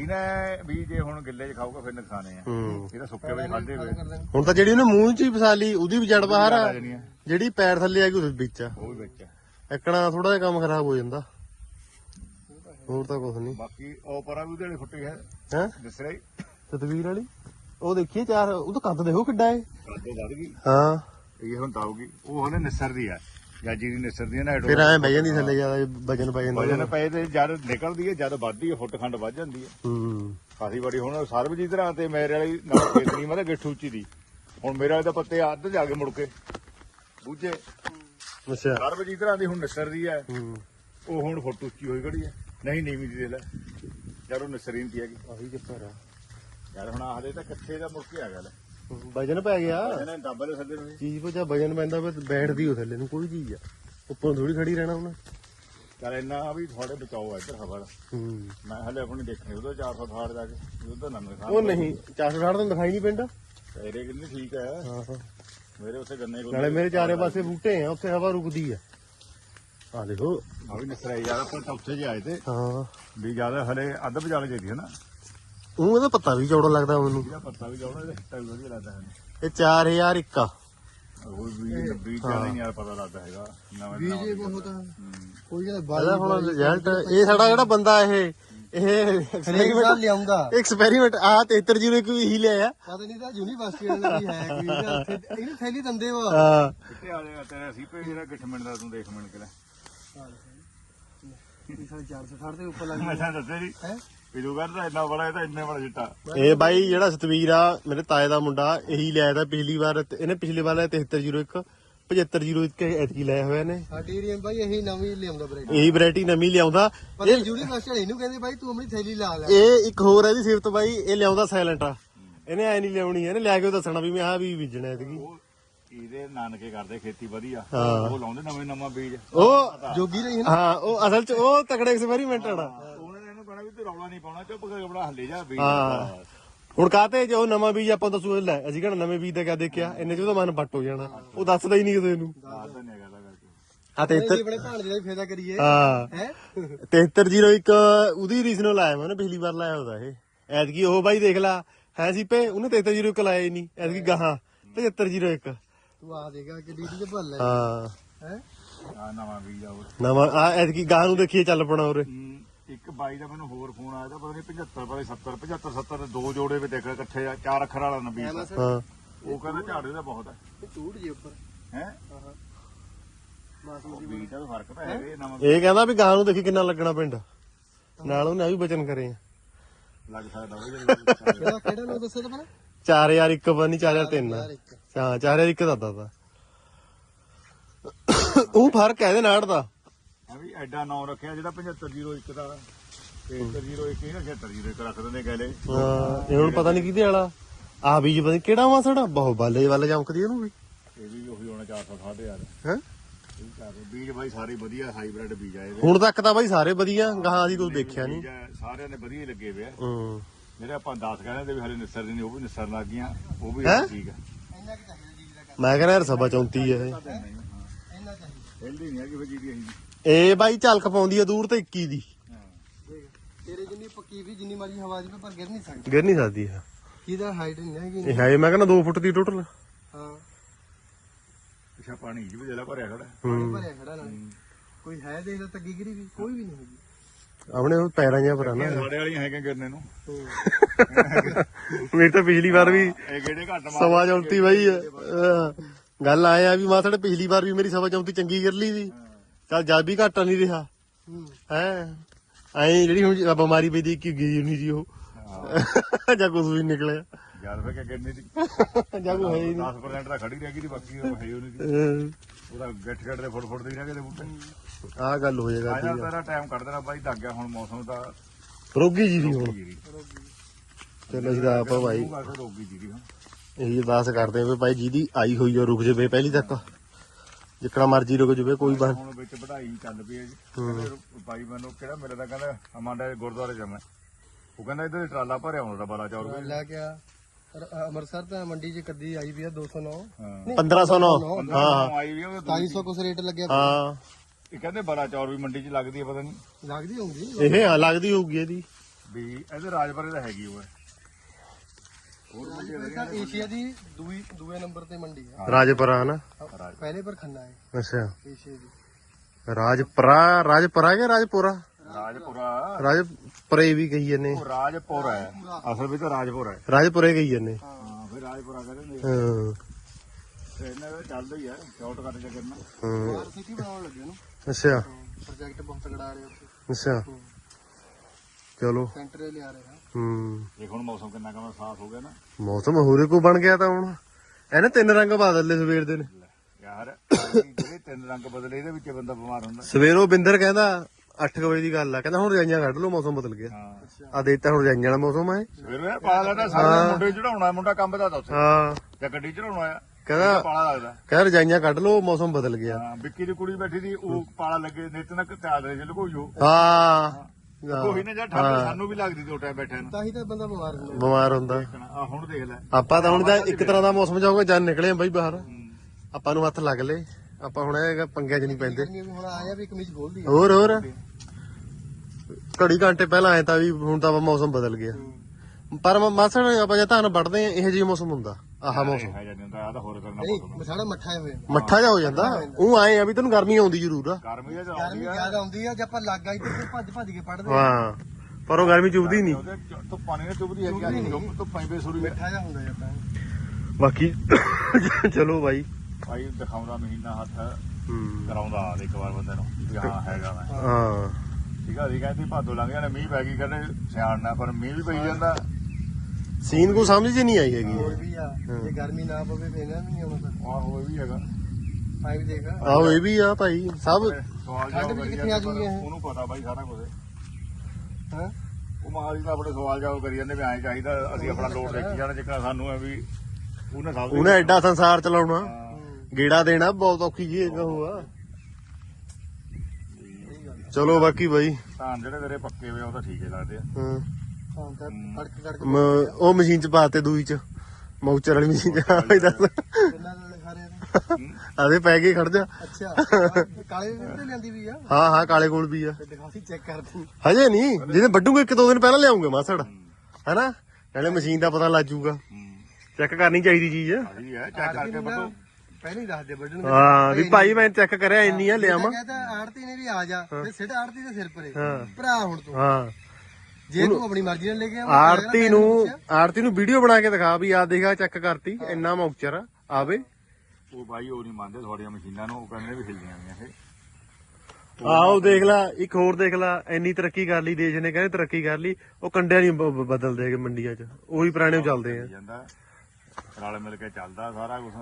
ਇਹਨੇ ਵੀ ਜੇ ਹੁਣ ਗਿੱਲੇ 'ਚ ਖਾਊਗਾ ਫਿਰ ਨੁਕਸਾਨ ਹੈ।
ਹੂੰ
ਇਹਦਾ ਸੁੱਕੇ ਵਿੱਚ ਖਾਦੇ ਹੋਏ।
ਕਰ ਦੇਣ
ਹੁਣ ਤਾਂ ਜਿਹੜੀ ਉਹਨੇ ਮੂੰਹ 'ਚ ਹੀ ਫਸਾ ਲਈ ਉਹਦੀ ਵੀ ਜੜ ਬਾਹਰ ਆ।
ਆ ਆ।
ਜਿਹੜੀ ਪੈਰ ਥੱਲੇ ਆ ਗਈ ਉਹਦੇ ਵਿੱਚ ਆ।
ਉਹ ਵੀ ਵਿੱਚ ਆ।
ਇੱਕਣਾ ਥੋੜਾ ਜਿਹਾ ਕੰਮ ਖਰਾਬ ਹੋ ਜਾਂਦਾ। ਹੋਰ ਤਾਂ ਕੁਝ ਨਹੀਂ।
ਬਾਕੀ ਉਹ ਪਰਾਂ ਵੀ ਉਹਦੇ ਫੁੱਟੀ ਹੈ।
ਹੈ?
ਦਿਸਰੇ
ਤਦਵੀਰ ਵਾਲੀ? ਉਹ ਦੇਖੀਏ ਚਾਰ ਉਹ ਤਾਂ ਕੱਦ ਦੇਖੋ ਕਿੱਡਾ ਏ
ਕਾਦੋ ਵੱਧ ਗਈ।
ਹਾਂ।
ਇਹ ਹੁਣ ਤਾਊਗੀ ਉਹ ਹਲੇ ਨਿਸਰ ਦੀ ਆ। ਜਾਜੀ ਦੀ ਨਿਸਰ ਦੀ ਆ ਨਾ
ਫਿਰ ਐ ਬਹਿ ਜਾਂਦੀ ਥੱਲੇ ਜ਼ਿਆਦਾ ਵਜਨ ਪੈ ਜਾਂਦਾ।
ਵਜਨ ਪਏ ਤੇ ਜਦ ਨਿਕਲਦੀ ਹੈ ਜਦ ਵੱਧਦੀ ਹੈ ਫੁੱਟ ਖੰਡ ਵੱਧ ਜਾਂਦੀ ਹੈ
ਹੂੰ।
ਕਾਫੀ ਵਾਰੀ ਹੁਣ ਸਰਬਜੀਤ ਰਾਂ ਤੇ ਮੇਰੇ ਵਾਲੀ ਨਾਲ ਖੇਤਣੀ ਮਤਲਬ ਗਿੱਠ ਉੱਚੀ ਦੀ। ਹੁਣ ਮੇਰੇ ਵਾਲੇ ਤਾਂ ਪੱਤੇ ਅੱਧ ਜਾ ਕੇ ਮੁੜ ਕੇ। ਬੂਝੇ।
ਅੱਛਾ।
ਸਰਬਜੀਤ ਰਾਂ ਦੀ ਹੁਣ ਨਿਸਰ ਦੀ ਹੈ। ਉਹ ਹੁਣ ਫੁੱਟ ਉੱਚੀ ਹੋਈ ਖੜੀ ਹੈ ਨਹੀਂ ਨੀਵੀਂ ਦੀ ਦੇ ਲੈ। ਯਾਰ ਉਹ ਨਿਸਰੀ ਨਹੀਂ ਹੈਗੀ।
ਆਹੀ ਚੱਕਰ ਆ।
ਯਾਰ ਹੁਣ ਆਹਦੇ ਤਾਂ ਕਿੱਥੇ ਦਾ ਮੁੜ ਕੇ ਆ ਗਿਆ ਲੈ।
ਵਜਨ ਪੈ ਗਿਆ।
ਇਹਨੇ ਦੱਬ ਲੈ ਸੱਦੇ ਨੂੰ
ਚੀਜ਼ ਕੋ ਜਾਂ ਵਜਨ ਪੈਂਦਾ ਫਿਰ ਬੈਠਦੀ ਉਹ ਥੱਲੇ ਨੂੰ ਕੋਈ ਚੀਜ਼ ਆ। ਉੱਪਰੋਂ ਥੋੜੀ ਖੜੀ ਰਹਿਣਾ ਉਹਨੇ
ਚੱਲ ਇੰਨਾ ਵੀ ਤੁਹਾਡੇ ਬਚਾਓ ਆ ਇੱਧਰ ਹਵਾ
ਹੂੰ।
ਮੈਂ ਹਲੇ ਆਪਣੀ ਦੇਖਣੀ ਉਹਦਾ 400 ਫਾੜ ਜਾ ਕੇ ਉਹਦਾ ਨਾ ਨੁਕਸਾਨ
ਉਹ ਨਹੀਂ 460 ਤੋਂ ਦਿਖਾਈ ਨਹੀਂ ਪੈਂਦਾ
ਤੇਰੇ ਕਿੰਨੇ ਠੀਕ ਹੈ
ਹਾਂ ਹਾਂ।
ਮੇਰੇ ਉੱਥੇ ਗੰਨੇ ਕੋਲ
ਨਾਲੇ ਮੇਰੇ ਚਾਰੇ ਪਾਸੇ ਬੂਟੇ ਆ ਉੱਥੇ ਹਵਾ ਰੁਕਦੀ ਆ। ਆ ਦੇਖੋ।
ਆ ਵੀ ਨਿਸਰ ਆਈ ਯਾਰ ਆਪਾਂ ਚੌਥੇ ਜੇ ਆਏ ਤੇ
ਹਾਂ।
ਵੀ ਜ਼ਿਆਦਾ ਹਲੇ ਅੱਧ ਵਿਚਾਲੇ ਜੇ ਹੈ ਨਾ
ਉਹ ਇਹਦਾ ਪੱਤਾ ਵੀ ਚੌੜਾ ਲੱਗਦਾ ਮੈਨੂੰ
ਇਹਦਾ ਪੱਤਾ ਵੀ ਜਾਉਣਾ ਇਹਦਾ ਵੀ ਵਧੀਆ ਲੱਗਦਾ ਹੈ।
ਇਹ 4000 ਇੱਕ ਆ।
ਹੋਰ ਵੀ ਵੀ ਚਾਲੇ ਨਹੀਂ ਯਾਰ ਪਤਾ ਲੱਗਦਾ ਹੈਗਾ। ਨਵੇਂ
ਬੀਜ ਇਹ ਬਹੁਤ ਆ। ਕੋਈ ਕਹਿੰਦਾ
ਇਹਦਾ
ਬਾਈ
ਹੁਣ ਰਿਜ਼ਲਟ ਇਹ ਸਾਡਾ ਜਿਹੜਾ ਬੰਦਾ ਇਹ? ਇਹ ਐਕਸਪੈਰੀਮੈਂਟ
ਸਾਲ ਲਿਆਉਂਦਾ।
ਐਕਸਪੈਰੀਮੈਂਟ ਆ 7301 ਵੀ ਹੀ ਲਿਆ
ਪਤਾ ਨਹੀਂ ਤਾਂ ਯੂਨੀਵਰਸਿਟੀ ਵਾਲਾ ਵੀ ਹੈ ਕੋਈ ਇਹਦਾ ਇਹਨੂੰ ਥੈਲੀ ਦੰਦੇ ਵਾ।
ਹਾਂ।
ਕਿੱਥੇ ਆ ਤੇਰੇ ਸੀ ਪੇ ਜਿਹੜਾ ਗਿੱਠ ਮਿੰਟ ਦਾ ਤੂੰ ਦੇਖ ਮਿੰਟ ਕੇ ਲੈ
ਇਹ ਸਾਲ 460 ਦੇ ਉੱਪਰ ਲੱਗ
ਨਹੀਂ
ਹੈ?
ਪੀਲੂ ਕਰਦਾ ਇੰਨਾ ਬੜਾ ਇਹ ਤਾਂ ਇੰਨੇ ਬੜਾ ਚਿੱਟਾ।
ਇਹ ਬਾਈ ਜਿਹੜਾ ਸਤਵੀਰ ਆ ਮੇਰੇ ਤਾਏ ਦਾ ਮੁੰਡਾ ਇਹੀ ਲਿਆ ਤਾ ਪਿਛਲੀ ਵਾਰ ਤੇ ਇਹਨੇ ਪਿਛਲੀ ਵਾਰ ਲਿਆ 7301 7501 ਐਤਕੀ ਲਿਆ ਹੋਇਆ ਨੇ
ਸਾਡੀ ਰੀਮ ਬਾਈ ਇਹੀ ਨਵੀਂ ਲਿਆਉਂਦਾ ਬ੍ਰੇਡ
ਇਹੀ ਵੈਰਾਈਟੀ ਨਵੀਂ ਲਿਆਉਂਦਾ।
ਪਰ ਯੂਨੀਵਰਸਿਟੀ ਵਾਲੇ ਇਹਨੂੰ ਕਹਿੰਦੇ ਬਾਈ ਤੂੰ ਆਪਣੀ ਥੈਲੀ ਲਾ ਲੈ।
ਇਹ ਇੱਕ ਹੋਰ ਹੈ ਦੀ ਸਿਫਤ ਬਾਈ ਇਹ ਲਿਆਉਂਦਾ ਸਾਇਲੈਂਟ ਆ। ਇਹਨੇ ਐ ਨਹੀਂ ਲਿਆਉਣੀ ਇਹਨੇ ਲਿਆ ਕੇ ਦੱਸਣਾ ਵੀ ਮੈਂ ਆਹ ਵੀ ਬੀਜਣਾ ਐਤਕੀ।
ਇਹਦੇ ਨਾਨਕੇ ਕਰਦੇ ਖੇਤੀ ਵਧੀਆ। ਉਹ ਲਾਉਂਦੇ ਨਵੇਂ ਨਵਾਂ ਬੀਜ।
ਉਹ
ਜੋਗੀ ਰਹੀ ਨਾ?
ਹਾਂ ਉਹ ਅਸਲ ਚ ਉਹ ਤਕੜੇ ਐਕਸਪੈਰੀਮੈਂਟ ਆ।
ਉਹਨੇ ਇਹਨੂੰ ਕਹਿਣਾ ਵੀ ਤੂੰ ਰੌਲਾ ਨਹੀਂ ਪਾਉਣਾ ਚੁੱਪ ਕਰਕੇ ਬੜਾ ਹੱਲੇ ਜਾ ਬੀਜ
ਹਾਂ। ਹੁਣ ਕਾਤੇ ਜੋ ਨਵਾਂ ਬੀਜ ਆਪਾਂ ਦੱਸੂ ਲੈ ਅਸੀਂ ਕਿਹੜਾ ਨਵੇਂ ਬੀਜ ਦਾ ਕਿਆ ਦੇਖਿਆ? ਇੰਨੇ ਚ ਉਹਦਾ ਮਨ ਪੱਟ ਹੋ ਜਾਣਾ। ਉਹ ਦੱਸਦਾ ਹੀ ਨਹੀਂ ਕਿਸੇ ਨੂੰ।
ਦੱਸ ਦਿੰਨੇ ਗੱਲ ਕਰਕੇ।
ਆ
ਅਸੀਂ
73
ਆਪਣੇ ਭਾਣ ਦਾ ਵੀ ਫਾਇਦਾ ਕਰੀਏ।
ਹਾਂ।
ਹੈ?
7301 ਉਹਦੀ ਰੀਜਨਲ ਲਾਇਆ ਮੈਂ ਉਹਨੇ ਪਿਛਲੀ ਵਾਰ ਲਾਇਆ ਉਹਦਾ ਇਹ। ਐਤਕੀ ਉਹ ਬਾਈ ਦੇਖ ਲਾ ਹੈ ਸੀ ਪੇ ਉਹਨੇ 7301 ਲਾਇਆ ਹੀ ਨਹੀਂ ਐਤਕੀ ਗਾਹਾਂ। 7501
ਤੂੰ ਆ ਦੇਗਾ ਕਿ ਡੀਡੀ ਭੱਲ ਲੈ
ਹਾਂ।
ਹੈ?
ਆ ਨਵਾਂ ਬੀਜ ਆ ਉਹ।
ਨਵਾਂ ਆ ਐਤਕੀ ਗਾਹਾਂ ਨੂੰ ਦੇਖੀਏ ਚੱਲ ਪਣਾ ਉਰੇ।
ਇੱਕ ਬਾਈ ਦਾ ਮੈਨੂੰ ਹੋਰ ਫੋਨ ਆਇਆ ਤਾਂ ਪਤਾ ਨਹੀਂ 75 ਪਤਾ 70 75 70 ਦੇ ਦੋ ਜੋੜੇ ਵੀ ਦੇਖ ਇਕੱਠੇ ਆ ਚਾਰ ਅੱਖਰ ਵਾਲਾ ਨਬੀ
ਹਾਂ।
ਉਹ ਕਹਿੰਦਾ ਝਾੜੂ ਦਾ ਬਹੁਤ ਹੈ
ਟੂਟ ਜੇ ਉੱਪਰ।
ਹੈ?
ਆਹਾ ਮਾਸੂ
ਬੀਜ ਦਾ ਤਾਂ ਫ਼ਰਕ ਤਾਂ ਹੈਗਾ ਇਹ ਨਵਾਂ
ਇਹ ਕਹਿੰਦਾ ਵੀ ਗਾਹਾਂ ਨੂੰ ਦੇਖੀ ਕਿੰਨਾ ਲੱਗਣਾ ਪਿੰਡ। ਨਾਲ ਉਹਨੇ ਆ ਵੀ ਬਚਨ ਕਰੇ ਆ।
ਲੱਗ ਸਕਦਾ ਉਹ ਜਿਹੜਾ
ਕਿਹੜਾ ਕਿਹੜਾ ਨੂੰ ਦੱਸੋ ਤਾਂ ਪਹਿਲਾਂ?
4000 ਇੱਕ ਬਣੀ 4003
ਯਾਰ ਇੱਕ।
ਹਾਂ 4000 ਇੱਕ ਦਾਦਾ। ਦਾ ਉਹ ਫ਼ਰਕ ਹੈ ਇਹਦੇ ਨਾਲ ਦਾ।
ਆ ਵੀ ਐਡਾ ਨਾਂ ਰੱਖਿਆ ਜਿਹੜਾ 7501 ਦਾ। 7501 ਇਹ 7601 ਰੱਖ ਦਿੰਦੇ ਗੈਲੇ
ਹਾਂ ਇਹ ਹੁਣ ਪਤਾ ਨਹੀਂ ਕਿਹਦੇ ਵਾਲਾ। ਆ ਬੀਜ ਪਤਾ ਨੀ ਕਿਹੜਾ ਵਾ ਸਾਡਾ? ਬਹੁਤ ਬਾਲੇ ਵਾਲੇ ਚਮਕਦੀ ਇਹਨੂੰ ਵੀ।
ਇਹ ਵੀ ਉਹੀ ਹੋਣਾ 460 ਯਾਰ
ਹੈ?
ਬੀਜ ਬਾਈ ਸਾਰੇ ਵਧੀਆ ਹਾਈਬ੍ਰਿਡ ਬੀਜ ਆਏ ਵੇ
ਹੁਣ ਤੱਕ ਤਾਂ ਬਾਈ ਸਾਰੇ ਵਧੀਆ ਗਾਹਾਂ ਦੀ ਕੋਈ ਦੇਖਿਆ ਨਹੀਂ।
ਬੀਜ ਆ, ਸਾਰਿਆਂ ਨੇ ਵਧੀਆ ਹੀ ਲੱਗੇ ਵੇ ਆ।
ਹੂੰ।
ਜਿਹੜੇ ਆਪਾਂ 10 ਕਹਿੰਦੇ ਤੇ ਵੀ ਹਲੇ ਨਿਸਰ ਦੀ ਨਹੀਂ ਉਹ ਵੀ ਨਿਸਰ ਲੱਗ ਗਈਆਂ ਉਹ ਵੀ
ਹੈਂ?
ਠੀਕ ਆ।
ਜੀ
ਮੈਂ ਕਹਿੰਦਾ ਯਾਰ ਸਭਾ 34 ਹੈ ਇਹ।
ਇੰਨਾ ਚਾਹੀਦਾ।
ਨਹੀਂ ਹੈ ਕਿ ਫਿਰ ਜੀ ਦੀ
ਇਹ ਬਾਈ ਝਲਕ ਪਾਉਂਦੀ ਆ ਦੂਰ ਤੇ 21 ਦੀ।
ਤੇਰੇ ਜਿੰਨੀ ਪੱਕੀ ਵੀ ਜਿੰਨੀ ਮਰਜ਼ੀ ਹਵਾ ਦੀ ਪਰ ਗਿਰ ਨਹੀਂ ਸਕਦੀ।
ਗਿਰ ਨਹੀਂ ਸਕਦੀ ਇਹ।
ਕਿਹਦਾ ਹਾਈਟ ਨਹੀਂ ਹੈਗੀ
ਇਹ ਹੈ ਮੈਂ ਕਹਿੰਦਾ 2 ਫੁੱਟ ਦੀ ਟੋਟਲ
ਹਾਂ।
ਅੱਛਾ ਪਾਣੀ ਜੀ ਵੀ ਜਿਹੜਾ ਭਰਿਆ ਖੜਾ।
ਪਾਣੀ ਭਰਿਆ ਖੜਾ ਨਾਲ। ਕੋਈ ਹੈ ਦੇਖਦਾ ਤੱਗੀ ਗਿਰੀ ਵੀ ਕੋਈ ਵੀ ਨਹੀਂ ਹੈਗੀ।
ਆਪਣੇ ਉਹ ਪੈਰਾਂ ਜਿਹਾ ਪਰ ਨਾ।
ਸਾਡੇ ਵਾਲੀਆਂ ਹੈਗੀਆਂ ਗਿਰਨੇ ਨੂੰ।
ਮੇਰੀ ਤਾਂ ਪਿਛਲੀ ਵਾਰ ਵੀ
ਇਹ ਕਿਹੜੇ ਘੱਟ ਮਾਰ
ਸਵਾ ਚੌਂਤੀ ਬਾਈ ਅਹ, ਗੱਲ ਆਇਆ ਵੀ ਮਾਸੜ ਪਿਛਲੀ ਵਾਰ ਵੀ ਮੇਰੀ ਸਵਾ ਚੌਂਤੀ ਚੰਗੀ ਗਿਰ ਲਈ ਸੀ। ਚੱਲ ਜਦ ਵੀ ਘਾਟਾ ਨਹੀਂ ਰਿਹਾ।
ਹੂੰ।
ਐਂ ਜਿਹੜੀ ਹੁਣ ਬਿਮਾਰੀ ਪਈ ਦੀ ਕਿ ਗਈ ਨਹੀਂ ਸੀ ਉਹ। ਜਾਂ ਕੁਝ ਵੀ ਨਿਕਲਿਆ।
ਯਾਦ ਵੇ ਕਿ ਗਿਰਨੇ ਦੀ
ਜਾਂ ਕੋਈ ਹੈ ਹੀ
10% ਤਾਂ ਖੜੀ ਰਹਿ ਗਈ ਦੀ ਬਾਕੀ ਉਹ ਹੈ ਹੀ ਨਹੀਂ
ਨਹੀਂ
ਉਹਦਾ ਗੱਠ ਗੱਠ ਦੇ ਫੁੱਟ ਫੁੱਟ ਦੇ ਰਹਿ ਗਏ ਤੇ ਬੂਟੇ।
ਆਹ ਗੱਲ ਹੋ ਜਾਏਗਾ
ਆਇਆ ਤੇਰਾ ਟਾਈਮ ਕੱਢ ਦੇਣਾ ਬਾਈ ਲੱਗ ਗਿਆ ਹੁਣ ਮੌਸਮ ਦਾ
ਰੋਗੀ ਜੀ ਦੀ ਹੁਣ। ਚਲੋ ਅਸੀਂ ਤਾਂ ਆਪ ਆ ਭਾਈ
ਰੋਗੀ ਹੁਣ।
ਇਹੀ ਅਰਦਾਸ ਕਰਦੇ ਆਂ ਵੀ ਭਾਈ ਜਿਹਦੀ ਆਈ ਹੋਈ ਆ ਰੁਕ ਜਾਵੇ ਪਹਿਲੀ ਤੱਕ। ਜਿੱਕਣਾ ਮਰਜ਼ੀ ਰੁਕ ਜਾਵੇ ਕੋਈ ਬਣ
ਹੁਣ ਵਿੱਚ ਵਧਾਈ ਚੱਲ ਪਈ ਹੈ ਜੀ। ਕਹਿੰਦੇ ਬਾਈ ਮੈਨੂੰ ਕਿਹੜਾ ਮਿਲਦਾ ਕਹਿੰਦਾ ਅਮਾਂਡਾ ਦੇ ਗੁਰਦੁਆਰੇ ਮੈਂ ਉਹ ਕਹਿੰਦਾ ਇੱਧਰ ਟਰਾਲਾ ਭਰਿਆ ਹੁੰਦਾ ਬਾਲਾ ਚੌਰ
ਲੈ ਕੇ ਆ। ਪਰ ਅੰਮ੍ਰਿਤਸਰ ਤਾਂ ਮੰਡੀ 'ਚ ਕੱਦੀ ਆਈ ਵੀ ਆ 209
ਹਾਂ।
1509 ਹਾਂ
ਆਈ ਵੀ ਉਹ
250 ਕੁਸ ਰੇਟ ਲੱਗਿਆ।
ਹਾਂ।
ਇਹ ਕਹਿੰਦੇ ਬੜਾ ਚੌਰ ਵੀ ਮੰਡੀ 'ਚ ਲੱਗਦੀ ਹੈ ਪਤਾ ਨਹੀਂ।
ਲੱਗਦੀ ਹੋਊਗੀ।
ਇਹ ਆ ਲੱਗਦੀ ਹੋਊਗੀ ਇਹਦੀ।
ਵੀ ਇਹਦੇ ਰਾਜਪੁਰੇ ਦਾ ਹੈਗੀ ਉਹ।
ਇਹ ਤਾਂ ਏਸ਼ੀਆ ਦੀ ਦੂਈ ਦੂਏ ਨੰਬਰ ਤੇ ਮੰਡੀ ਆ।
ਰਾਜਪੁਰਾ ਨਾ
ਰਾਜ
ਪਹਿਲੇ ਪਰ ਖੰਨਾ ਹੈ।
ਅੱਛਾ।
ਏਸ਼ੀਆ ਦੀ।
ਰਾਜਪੁਰਾ ਰਾਜਪੁਰਾ ਕਿ ਰਾਜਪੁਰਾ?
ਰਾਜਪੁਰਾ।
ਰਾਜਪੁਰੇ ਵੀ ਕਹੀ ਜਾਂਦੇ।
ਉਹ ਰਾਜਪੁਰ ਹੈ। ਅਸਲ ਵਿੱਚ ਤਾਂ ਰਾਜਪੁਰ ਹੈ।
ਰਾਜਪੁਰੇ ਕਹੀ ਜਾਂਦੇ।
ਹਾਂ ਫਿਰ ਰਾਜਪੁਰਾ ਕਹਿੰਦੇ ਨੇ
ਹਾਂ।
ਤੇ ਇਹਨਾਂ ਦਾ ਚੱਲਦਾ ਹੀ ਹੈ ਸ਼ਾਰਟ ਕੱਟ ਕੇ ਕਰਨਾ।
ਹਾਂ।
ਬਾਹਰ ਸਿਟੀ ਬਣਾਉਣ ਲੱਗੇ ਨੂੰ
ਅੱਛਾ।
ਪ੍ਰੋਜੈਕਟ ਬਹੁਤ ਤਗੜਾ ਆ ਰਿਹਾ ਉੱਥੇ।
ਅੱਛਾ। ਚਲੋ।
ਸੈਂਟਰ ਲਿਆ ਰਿਹਾ।
ਹੂੰ
ਦੇਖ ਹੁਣ ਮੌਸਮ ਕਿੰਨਾ ਕਮਾ ਸਾਫ਼ ਹੋ ਗਿਆ ਨਾ।
ਮੌਸਮ ਹੋਰੇ ਕੋ ਬਣ ਗਿਆ ਤਾਂ ਹੁਣ। ਇਹਨੇ ਤਿੰਨ ਰੰਗ ਬਦਲ ਲਏ ਸਵੇਰ ਦੇ ਨੇ।
ਲੈ, ਯਾਰ ਜਿਹੜੇ ਤਿੰਨ ਰੰਗ ਬਦਲੇ ਇਹਦੇ ਵਿੱਚ ਬੰਦਾ ਬਿਮਾਰ ਹੁੰਦਾ।
ਸਵੇਰੋਂ ਬਿੰਦਰ ਕਹਿੰਦਾ 8 ਵਜੇ ਦੀ ਗੱਲ ਆ। ਕਹਿੰਦਾ ਹੁਣ ਰਜਾਈਆਂ ਕੱਢ ਲਓ ਮੌਸਮ ਬਦਲ ਗਿਆ।
ਹਾਂ।
ਆ ਦੇਤਾ ਹੁਣ ਰਜਾਈਆਂ ਵਾਲਾ ਮੌਸਮ ਹੈ
ਸਵੇਰੇ ਪਾ ਲੈਣਾ ਸਾਰੇ ਮੁੰਡੇ ਚੜਾਉਣਾ ਮੁੰਡਾ ਕੰਮ ਦਾ ਦੱਸ
ਹਾਂ।
ਜਾਂ ਗੱਡੀ ਚੜਾਉਣਾ ਆ
ਕਹਿੰਦਾ
ਪਾਲਾ ਲੱਗਦਾ।
ਕਹਿੰਦਾ ਰਜਾਈਆਂ ਕੱਢ ਲਓ ਮੌਸਮ ਬਦਲ ਗਿਆ।
ਹਾਂ ਵਿੱਕੀ ਦੀ ਕੁੜੀ ਬੈਠੀ ਸੀ ਉਹ ਪਾਲਾ ਲੱਗੇ ਨਿਤ ਨਾ ਤਿਆਰ ਰਹੇ ਹੋ
ਹਾਂ।
ਕੋਈ ਨਾ ਜਾਂ ਠੰਡ ਸਾਨੂੰ ਵੀ ਲੱਗਦੀ ਸੀ ਉਹ ਟਾਈਮ ਬੈਠੇ ਨੂੰ।
ਤਾਂ ਹੀ ਤਾਂ ਬੰਦਾ ਬਿਮਾਰ ਹੁੰਦਾ।
ਬਿਮਾਰ ਹੁੰਦਾ।
ਆ ਹੁਣ ਦੇਖ ਲੈ।
ਆਪਾਂ ਤਾਂ ਹੁਣ ਤਾਂ ਇੱਕ ਤਰ੍ਹਾਂ ਦਾ ਮੌਸਮ ਜਾਊਗਾ ਜਦ ਨਿਕਲੇ ਬਈ ਬਾਹਰ। ਆਪਾਂ ਨੂੰ ਹੱਥ ਲੱਗ ਲੇ ਆਪਾਂ ਹੁਣ ਇਹ ਪੰਗਿਆਂ 'ਚ ਨਹੀਂ ਪੈਂਦੇ।
ਗਰਮੀ ਵੀ ਹੁਣ ਆਇਆ ਵੀ ਕਮੀਜ਼ ਖੋਲਦੀ ਆ।
ਹੋਰ ਹੋਰ। ਘੜੀ ਘੰਟੇ ਪਹਿਲਾਂ ਆਏ ਤਾਂ ਵੀ ਹੁਣ ਤਾਂ ਮੌਸਮ ਬਦਲ ਗਿਆ। ਪਰ ਮਾਸੜ ਆਪਾਂ ਜੇ ਧਾਨ ਵੱਢਦੇ ਆ ਇਹੋ ਜਿਹੀ ਮੌਸਮ ਹੁੰਦਾ। ਆਹ ਮੌਸਮ।
ਹੈ ਜਾਂਦੇ ਆ ਤਾਂ ਹੋਰ ਕਰਨਾ
ਨਹੀਂ
ਪਊਗਾ
ਮਸਾਲਾ ਮੱਠਾ ਹੋਇਆ
ਮੱਠਾ ਜਾ ਹੋ ਜਾਂਦਾ। ਉਹ ਆਏ ਆ ਵੀ ਤੈਨੂੰ ਗਰਮੀ ਆਉਂਦੀ ਜ਼ਰੂਰ ਆ।
ਗਰਮੀ ਦੇ
ਗਰਮੀ ਜ਼ਿਆਦਾ ਆਉਂਦੀ ਆ ਜੇ ਆਪਾਂ ਲੱਗ ਆਈ ਤੇ ਭੱਜ ਭੱਜ ਕੇ ਪੜਦੇ
ਹਾਂ ਪਰ ਉਹ ਗਰਮੀ ਚੁੱਭਦੀ ਨਹੀਂ।
ਉਹਦੇ ਧੁੱਪਾਂ ਨਹੀਂ ਚੁੱਭਦੀ ਹੈਗੀ ਅੱਜ ਧੁੱਪ ਹੀ ਬੇਸੁਰੀ ਹੈ
ਮਿੱਠਾ ਜਿਹਾ ਹੁੰਦਾ ਜਾਂਦਾ
ਬਾਕੀ ਚਲੋ ਬਾਈ।
ਭਾਈ ਦਿਖਾਉਂਦਾ ਮਹੀਨਾ ਹੱਥ
ਹੂੰ।
ਕਰਾਉਂਦਾ ਇੱਕ ਵਾਰ ਬੰਦੇ ਨੂੰ ਹਾਂ ਹੈਗਾ ਮੈਂ।
ਹਾਂ।
ਠੀਕ ਆ ਜੀ ਕਹਿੰਦੀ ਭਾਦੋ ਲੰਘ ਜਾਣਾ ਮੀਂਹ ਪੈ ਗਈ ਕਹਿੰਦੇ ਸਿਆਣ ਨਾ ਪਰ ਮੀਂਹ ਵੀ ਪਈ ਜਾਂਦਾ।
ਸੀਨ ਕੋ ਸਮਝ ਹੀ ਨਹੀਂ ਆਈ ਹੈਗੀ।
ਹੋਰ ਵੀ ਆ ਜੇ ਗਰਮੀ ਨਾ ਪਵੇ ਫੇਰ ਇਹਨਾਂ ਨੂੰ ਨਹੀਂ ਆਉਣਾ ਤਾਂ।
ਆਹ ਹੋਏ ਵੀ ਹੈਗਾ।
ਵੀ ਦੇਖ।
ਆਹੋ ਇਹ ਵੀ ਆ ਭਾਈ ਸਭ।
ਸਵਾਲ
ਠੰਡ
ਜਵਾਬ
ਵਿੱਚ ਕਿੱਥੇ ਆ ਜੂਗੀ ਇਹ?
ਉਹਨੂੰ ਪਤਾ ਬਾਈ ਸਾਰਾ ਕੁਝ
ਹਾਂ?
ਉਹ ਮਹਾਰੀ ਤਾਂ ਆਪਣੇ ਸਵਾਲ ਜਵਾਬ ਕਰੀ ਜਾਂਦੇ ਵੀ ਐਂ ਚਾਹੀਦਾ ਅਸੀਂ ਆਪਣਾ ਲੋਡ ਦੇਖੀ ਜਾਣਾ ਜਿੱਕਣਾ ਸਾਨੂੰ ਹੈ ਵੀ ਉਹਨੇ ਸਭ
ਉਹਨੇ ਐਡਾ ਸੰਸਾਰ ਚਲਾਉਣਾ। ਗੇੜਾ ਦੇਣਾ ਬਹੁਤ ਔਖੀ ਜੀ ਇਹ ਹੋਆ ਚਲੋ ਬਾਕੀ ਬਾਈ।
ਧਾਨ ਜਿਹੜੇ ਤੇਰੇ ਪੱਕੇ ਹੋਏ ਉਹ ਤਾਂ ਠੀਕ ਹੀ ਲੱਗਦੇ ਆ।
ਹਾਂ।
ਹਾਂ। ਤਾਂ ਤੜਕ ਤੜਕ
ਮ- ਉਹ ਮਸ਼ੀਨ ਚ ਪਾਤੇ ਦੂਈ ਚ ਮੌਚਰ ਵਾਲੀ ਮਸ਼ੀਨ ਚ ਆਵੇ ਦੱਸ।
ਕਿੰਨਾ?
ਆਦੇ ਪੈ ਗਏ ਖੜ ਜਾ।
ਅੱਛਾ ਕਾਲੇ ਵੀ ਤੇ ਲੈਂਦੀ ਵੀ ਆ?
ਹਾਂ ਹਾਂ ਕਾਲੇ ਕੋਲ ਵੀ ਆ।
ਤੇ ਦਿਖਾਸੀ ਚੈੱਕ ਕਰਦੀ
ਹਜੇ ਨਹੀਂ ਜਿਹਨੇ ਵੱਡੂਗੇ ਇੱਕ ਦੋ ਦਿਨ ਪਹਿਲਾਂ ਲਿਆਉਂਗੇ ਮਾਸੜ। ਹੈਨਾ? ਨਾਲੇ ਮਸ਼ੀਨ ਦਾ ਪਤਾ ਲੱਗ ਜਾਊਗਾ ਚੈੱਕ ਕਰਨੀ ਚਾਹੀਦੀ ਚੀਜ਼।
ਆਹੀ ਹੈ ਚੈੱਕ ਕਰਕੇ ਬੱਤੋ
ਪਹਿਲਾਂ ਹੀ ਦੱਸ ਦੇ ਵੱਢਣ
ਹਾਂ ਵੀ ਭਾਈ ਮੈਂ ਚੈੱਕ ਕਰਿਆ ਇੰਨੀ ਆ ਲਿਆਵਾਂ।
ਕਹਿੰਦਾ ਆੜਤੀ ਨੇ ਵੀ ਆ ਜਾ ਤੇ ਸਿੱਧ ਆੜਤੀ ਦੇ ਸਿਰ ਪਰੇ। ਭਰਾ ਹੁਣ ਤੂੰ।
ਹਾਂ।
ਜੇ ਤੂੰ ਆਪਣੀ ਮਰਜ਼ੀ ਨਾਲ ਲੈ ਕੇ ਆਵਾਂ
ਆਰਤੀ ਨੂੰ ਆਰਤੀ ਨੂੰ ਵੀਡੀਓ ਬਣਾ ਕੇ ਦਿਖਾ ਵੀ ਆ ਦੇਖਾ ਚੈੱਕ ਕਰਤੀ ਇੰਨਾ ਮੌਚਰ ਆ, ਆਵੇ।
ਉਹ ਬਾਈ ਉਹ ਨਹੀਂ ਮੰਨਦੇ ਤੁਹਾਡੀਆਂ ਮਸ਼ੀਨਾਂ ਨੂੰ ਉਹ ਕਹਿੰਦੇ ਵੀ ਹਿੱਲੀਆਂ ਨੇ ਇਹ।
ਆਓ ਦੇਖ ਲੈ ਇੱਕ ਹੋਰ ਦੇਖ ਲੈ ਇੰਨੀ ਤਰੱਕੀ ਕਰ ਲਈ ਦੇਸ਼ ਨੇ ਕਹਿੰਦੇ ਤਰੱਕੀ ਕਰ ਲਈ ਉਹ ਕੰਡਿਆਂ ਨਹੀਂ ਬਦਲਦੇ ਹੈਗੇ ਮੰਡੀਆਂ 'ਚ ਉਹੀ ਪੁਰਾਣੇ ਚੱਲਦੇ ਆ।
ਰਲ ਮਿਲ ਕੇ ਚੱਲਦਾ ਸਾਰਾ ਕੁਝ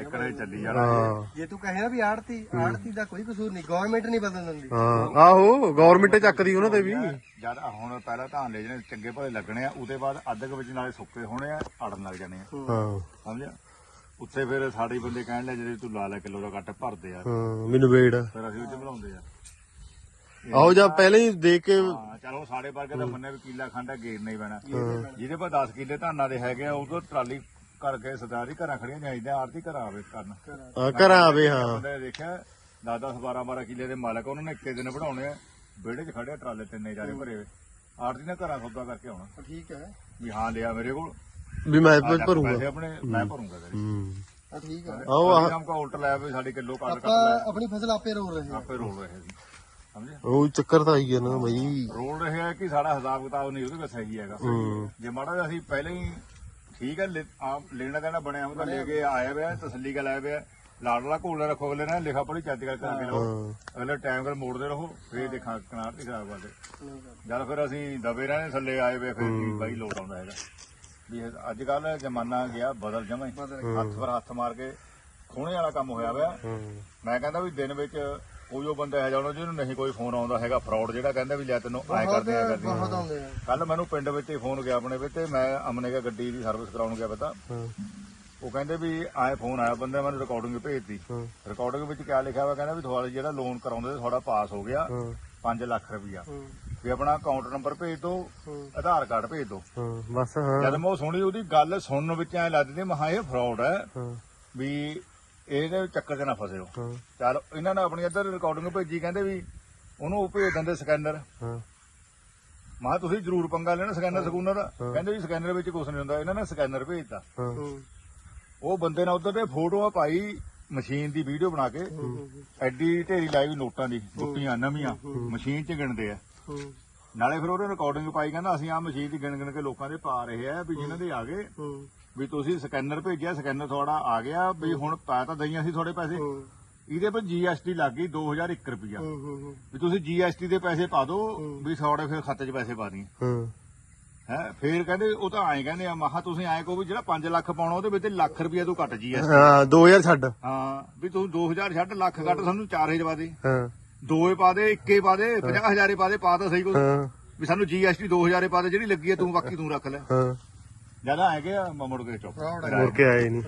ਇਕੜੇ ਚੱਲੀ ਜਾਣਾ
ਹਾਂ।
ਜੇ ਤੂੰ ਕਹੇ ਨਾ ਵੀ ਆੜਤੀ ਆੜਤੀ ਦਾ ਕੋਈ ਕਸੂਰ ਨਹੀਂ ਗਵਰਨਮੈਂਟ ਨਹੀਂ ਬਦਲਣ ਦਿੰਦੀ।
ਹਾਂ। ਆਹੋ ਗਵਰਨਮੈਂਟ ਚੱਕਦੀ ਉਹਨਾਂ ਤੇ ਵੀ।
ਜਦ ਹੁਣ ਪਹਿਲਾਂ ਧਾਨ ਲੈ ਜਣੇ ਚੰਗੇ ਭਲੇ ਲੱਗਣੇ ਆ ਉਹਦੇ ਬਾਅਦ ਅੱਧ ਕੁ ਵਿੱਚ ਨਾਲੇ ਸੁੱਕੇ ਹੋਣੇ ਆ ਅੜਨ ਲੱਗ ਜਾਣੇ ਆ।
ਹਾਂ।
ਸਮਝਿਆ? ਉੱਥੇ ਫਿਰ ਸਾਡੇ ਬੰਦੇ ਕਹਿਣ ਲੈ ਜਿਹੜੇ ਤੂੰ ਲਾ ਲੈ ਕਿਲੋ ਦਾ ਕੱਟ ਭਰਦੇ ਆ।
ਹਾਂ ਮੈਨੂੰ ਵੇੜ।
ਫਿਰ ਅਸੀਂ ਉਹ ਚ ਬਣਾਉਂਦੇ ਆ।
ਆਓ ਜਾਂ ਪਹਿਲਾਂ ਹੀ ਦੇਖ ਕੇ
ਹਾਂ ਚਲੋ ਸਾਡੇ ਵਰਗੇ ਤਾਂ ਮੰਨੇ ਵੀ ਕੀਲਾ ਖੰਡਾ ਗੇਰ ਨਹੀਂ ਪੈਣਾ। ਜਿਹਦੇ ਪਰ 10 ਕਿੱਲੇ ਧਾਨਾਂ ਦੇ ਹੈਗੇ ਆ ਉਹ ਤੋਂ ਟਰਾਲੀ ਕਰਕੇ ਸਰਦਾਰੀ ਘਰਾਂ ਖੜੀਆਂ ਚਾਹੀਦੀਆਂ ਆਰਤੀ ਘਰਾਂ ਆਵੇ ਕਰਨ।
ਆ, ਘਰਾਂ ਆਵੇ ਹਾਂ।
ਬੰਦੇ ਦੇਖਿਆ 10 10 12 12 ਕਿੱਲੇ ਦੇ ਮਾਲਕ ਉਹਨਾਂ ਨੇ ਇੱਕੇ ਦਿਨ ਬਣਾਉਣੇ ਆ ਵਿਹੜੇ 'ਚ ਖੜੇ ਆ ਟਰਾਲੇ ਤਿੰਨੇ ਚਾਰੇ ਭਰੇ ਹੋਏ। ਆਰਤੀ ਨੇ ਘਰਾਂ ਸੌਦਾ ਕਰਕੇ ਆਉਣਾ।
ਠੀਕ ਹੈ।
ਵੀ ਹਾਂ ਲਿਆ ਮੇਰੇ ਕੋਲ।
ਵੀ ਮੈਂ ਭਰੂੰਗਾ।
ਪੈਸੇ ਆਪਣੇ ਮੈਂ ਭਰੂੰਗਾ ਤੇਰੇ।
ਹੂੰ।
ਆ ਠੀਕ ਹੈ।
ਆਓ ਆਹ।
ਕੰਮ ਕਾ ਉਲਟ ਲੈ ਵੀ ਸਾਡੀ ਕਿਲੋ ਕੱਟ ਕੱਟ
ਆਪਾਂ
ਲੈ।
ਆਪਣੀ ਫਸਲ ਆਪੇ ਰੋਲ ਰਹੇ ਹਾਂ।
ਆਪੇ ਰੋਲ ਰਹੇ ਸੀ ਸਮਝਿਆ
ਉਹ ਚੱਕਰ ਤਾਂ ਆਈ ਗਿਆ ਨਾ ਬਈ।
ਰੋਲ ਰਹੇ ਆ ਕਿ ਸਾਡਾ ਹਿਸਾਬ ਕਿਤਾਬ ਨਹੀਂ ਉਹਦੇ ਵਿੱਚ ਸਹੀ ਹੈਗਾ।
ਹੂੰ।
ਜੇ ਮਾੜਾ ਜਿਹਾ ਅਸੀਂ ਪਹਿਲਾਂ ਹੀ ਠੀਕ ਹੈ ਆਪ ਲੈਣਾ ਦੇਣਾ ਬਣਿਆ ਹੁੰਦਾ ਲੈ ਕੇ ਆਇਆ ਹੋਇਆ ਤਸੱਲੀ ਕਰ ਆਇਆ ਹੋਇਆ ਲਾੜਲਾ ਘੋਲ ਰੱਖੋ ਅਗਲੇ ਨੇ ਲਿਖਾ ਪੜੀ ਚੱਜ ਕਰ ਕਰਕੇ ਲਓ ਅਗਲੇ ਟਾਈਮ ਕਰ ਮੋੜਦੇ ਰਹੋ ਫੇਰ ਦੇਖਾਂ ਕਨਾਰ ਤੇ ਖਰਾਬ ਕਰਦੇ ਜਦ ਫਿਰ ਅਸੀਂ ਦਬੇ ਰਹਿਣੇ ਥੱਲੇ ਆਏ ਵੇ ਫਿਰ ਬਾਈ ਲੋਟ ਆਉਂਦਾ ਹੈਗਾ। ਵੀ ਅੱਜ ਕੱਲ ਜ਼ਮਾਨਾ ਗਿਆ ਬਦਲ ਜਮਾ ਹੀ। ਹੱਥ ਪਰ ਹੱਥ ਮਾਰ ਕੇ ਖੋਣੇ ਵਾਲਾ ਕੰਮ ਹੋਇਆ ਹੋਇਆ ਮੈਂ ਕਹਿੰਦਾ ਵੀ ਦਿਨ ਵਿੱਚ ਕੋਈ ਉਹ ਬੰਦਾ ਹੈ ਜਾਣਾ ਜਿਹਨੂੰ ਨਹੀਂ ਕੋਈ ਫੋਨ ਆਉਂਦਾ ਹੈਗਾ ਫਰਾਡ ਜਿਹੜਾ ਕਹਿੰਦਾ ਵੀ ਲੈ ਤੈਨੂੰ ਆਏ ਕਰਦੇ ਆ ਕਰਦੇ
ਆਉਂਦੇ ਆ।
ਕੱਲ ਮੈਨੂੰ ਪਿੰਡ ਵਿੱਚ ਹੀ ਫੋਨ ਗਿਆ ਆਪਣੇ ਵਿੱਚ ਤੇ ਮੈਂ ਅਮਨੇ ਕੇ ਗੱਡੀ ਦੀ ਸਰਵਿਸ ਕਰਾਉਣ ਗਿਆ ਪਤਾ। ਉਹ ਕਹਿੰਦੇ ਵੀ ਆਏ ਫੋਨ ਆਇਆ ਬੰਦੇ ਮੈਨੂੰ ਰਿਕਾਰਡਿੰਗ ਭੇਜਤੀ। ਰਿਕਾਰਡਿੰਗ ਵਿੱਚ ਕਿਆ ਲਿਖਿਆ ਹੋਇਆ ਕਹਿੰਦਾ ਵੀ ਤੁਹਾਡਾ ਜਿਹੜਾ ਲੋਨ ਕਰਾਉਂਦੇ ਤੇ ਤੁਹਾਡਾ ਪਾਸ ਹੋ ਗਿਆ
ਹਾਂ।
5 ਲੱਖ ਰੁਪਇਆ ਵੀ ਆਪਣਾ ਅਕਾਊਂਟ ਨੰਬਰ ਭੇਜ ਦਿਓ
ਹੂੰ।
ਆਧਾਰ ਕਾਰਡ ਭੇਜ ਦਿਓ
ਹਾਂ ਬਸ ਹਾਂ।
ਜਦ ਮੈਂ ਉਹ ਸੁਣੀ ਉਹਦੀ ਗੱਲ ਸੁਣਨ ਵਿੱਚ ਐ ਲੱਗਦੀ ਮਹਾ ਇਹ ਫਰਾਡ ਹਾਂ। ਵੀ ਇਹਦੇ ਚੱਕਰ 'ਚ ਨਾ ਫਸਿਓ
ਹਾਂ।
ਚਲ ਇਹਨਾਂ ਨੇ ਆਪਣੀ ਇੱਧਰ ਰਿਕਾਰਡਿੰਗ ਭੇਜੀ ਕਹਿੰਦੇ ਵੀ ਉਹਨੂੰ ਉਹ ਭੇਜ ਦਿੰਦੇ ਸਕੈਨਰ
ਹਾਂ।
ਮਾ ਤੁਸੀਂ ਜ਼ਰੂਰ ਪੰਗਾ ਲੈਣਾ ਸਕੈਨਰ। ਸਕੂਨਰ ਕਹਿੰਦੇ ਵੀ ਸਕੈਨਰ ਵਿੱਚ ਕੁਝ ਨਹੀਂ ਹੁੰਦਾ ਇਹਨਾਂ ਨੇ ਸਕੈਨਰ ਭੇਜਤਾ। ਉਹ ਬੰਦੇ ਨੇ ਉਧਰ ਤੇ ਫੋਟੋਆਂ ਪਾਈ ਮਸ਼ੀਨ ਦੀ ਵੀਡੀਓ ਬਣਾ ਕੇ। ਐਡੀ ਢੇਰੀ ਲਾਈ ਵੀ ਨੋਟਾਂ ਦੀ ਗੁੱਟੀਆਂ ਨਵੀਆਂ। ਮਸ਼ੀਨ 'ਚ ਗਿਣਦੇ ਆ। ਨਾਲੇ ਫਿਰ ਉਹਨੇ ਰਿਕਾਰਡਿੰਗ ਪਾਈ ਕਹਿੰਦਾ ਅਸੀਂ ਆ ਮਸ਼ੀਨ 'ਚ ਗਿਣ ਗਿਣ ਕੇ ਲੋਕਾਂ ਦੇ ਪਾ ਰਹੇ ਆ ਵੀ ਜਿਨ੍ਹਾਂ ਦੇ ਆ ਗਏ। ਵੀ ਤੁਸੀਂ ਸਕੈਨਰ ਭੇਜਿਆ ਸਕੈਨਰ ਤੁਹਾਡਾ ਆ ਗਿਆ ਵੀ ਹੁਣ ਪਾ ਤਾਂ ਦਈਆਂ ਸੀ ਤੁਹਾਡੇ ਪੈਸੇ। ਇਹਦੇ ਪਰ ਜੀਐਸਟੀ ਲੱਗ ਗਈ 2001 ਰੁਪਿਆ ਵੀ ਤੁਸੀਂ ਜੀਐਸਟੀ ਦੇ ਪੈਸੇ ਪਾ ਦਿਓ ਵੀ ਤੁਹਾਡੇ ਫਿਰ ਖਾਤੇ 'ਚ ਪੈਸੇ ਪਾ ਦੀ
ਹਾਂ।
ਹੈ ਫਿਰ ਕਹਿੰਦੇ ਉਹ ਤਾਂ ਐਂ ਕਹਿੰਦੇ ਆ ਮਹਾ ਤੁਸੀਂ ਐਂ ਕਹੋ ਵੀ ਜਿਹੜਾ 5 ਲੱਖ ਪਾਉਣਾ ਉਹਦੇ ਵਿੱਚ ਲੱਖ ਰੁਪਿਆ ਤੂੰ ਕੱਟ ਜੀਐਸਟੀ
ਹਾਂ 2000 ਛੱਡ।
ਹਾਂ ਵੀ ਤੂੰ 2000 ਛੱਡ ਲੱਖ ਕੱਟ ਸਾਨੂੰ 4000 ਪਾ ਦੇ।
ਹਾਂ।
ਦੋਏ ਪਾ ਦੇ ਇੱਕੇ ਪਾ ਦੇ 50000 ਪਾ ਦੇ ਪਾ ਤਾਂ ਸਹੀ
ਹਾਂ।
ਵੀ ਸਾਨੂੰ ਜੀਐਸਟੀ 2000 ਪਾ ਦੇ ਜਿਹੜੀ ਲੱਗੀ ਹੈ ਤੂੰ ਬਾਕੀ ਤੂੰ ਰੱਖ ਲੈ।
ਹਾਂ।
ਜ਼ਿਆਦਾ ਐ ਗਿਆ ਮੁੜ ਕੇ ਚੁੱਪ।
ਮੁੜ ਕੇ ਆਏ ਨਹੀਂ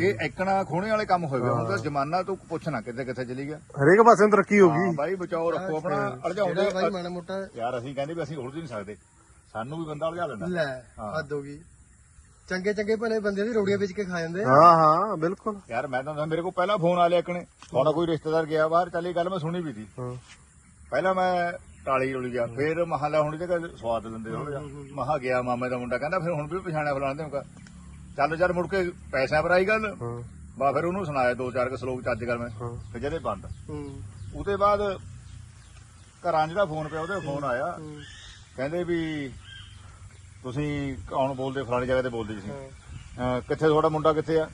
ਇਹ ਐਕਣਾ ਖੋਣੇ ਵਾਲੇ ਕੰਮ ਹੋਏ ਹੁਣ ਤਾਂ ਜ਼ਮਾਨਾ ਤੂੰ ਪੁੱਛਣਾ ਕਿੱਥੇ ਕਿੱਥੇ ਚਲੀ ਗਿਆ।
ਹਰੇਕ ਪਾਸੇ ਨੂੰ ਤਰੱਕੀ ਹੋ ਗਈ।
ਬਾਈ ਬਚਾਓ ਰੱਖੋ ਆਪਣਾ ਅਲਝਾਉਂਦੇ
ਬਾਈ ਮਾੜਾ ਮੋਟਾ
ਯਾਰ ਅਸੀਂ ਕਹਿੰਦੇ ਵੀ ਅਸੀਂ ਉਲਝ ਨਹੀਂ ਸਕਦੇ। ਸਾਨੂੰ ਵੀ ਬੰਦਾ ਉਲਝਾ ਲੈਂਦਾ।
ਲੈ। ਹੱਦ ਹੋ ਗਈ। ਚੰਗੇ ਚੰਗੇ ਭਲੇ ਬੰਦੇ ਦੀ ਰੋੜੀਆਂ ਵੇਚ ਕੇ ਖਾ ਜਾਂਦੇ
ਹਾਂ ਹਾਂ ਬਿਲਕੁਲ।
ਯਾਰ ਮੈਂ ਤਾਂ ਮੇਰੇ ਕੋਲ ਪਹਿਲਾਂ ਫੋਨ ਆ ਲਿਆ ਇੱਕਨੇ ਤੁਹਾਡਾ ਕੋਈ ਰਿਸ਼ਤੇਦਾਰ ਗਿਆ ਬਾਹਰ ਚੱਲੀ ਗੱਲ ਮੈਂ ਸੁਣੀ ਵੀ ਸੀ।
ਹਾਂ।
ਪਹਿਲਾਂ ਮੈਂ ਟਾਲੀ ਰੋਲੀ ਗਿਆ। ਫਿਰ ਮਹੱਲਾ ਹੁਣ ਗੱਲ ਸਵਾਦ ਲੈਂਦੇ ਹੋ ਜਾ। ਮਹਾ ਗਿਆ ਮਾਮੇ ਦਾ ਮੁੰਡਾ ਕਹਿੰਦਾ ਫਿਰ ਹੁਣ ਵੀ ਪਛਾਣਿਆ ਫਲਾਣਾ ਤੇ। ਚੱਲ ਚੱਲ ਮੁੜ ਕੇ ਪੈਸਿਆਂ ਪਰ ਆਈ ਗੱਲ। ਬਾ ਫਿਰ ਉਹਨੂੰ ਸੁਣਾਇਆ ਦੋ ਚਾਰ ਕ ਸਲੋਕ ਚੱਜ ਕਰ ਮੈਂ। ਫਿਰ ਜਦੇ ਬੰਦ। ਉਹਦੇ ਬਾਅਦ ਘਰਾਂ ਜਿਹੜਾ ਫੋਨ ਪਿਆ ਉਹਦੇ ਫੋਨ ਆਇਆ। ਕਹਿੰਦੇ ਵੀ ਤੁਸੀਂ ਕੌਣ ਬੋਲਦੇ ਫਲਾਣੀ ਜਗ੍ਹਾ ਤੇ ਬੋਲਦੇ ਸੀ
ਹਾਂ।
ਅਹ ਕਿੱਥੇ ਤੁਹਾਡਾ ਮੁੰਡਾ ਕਿੱਥੇ ਆ?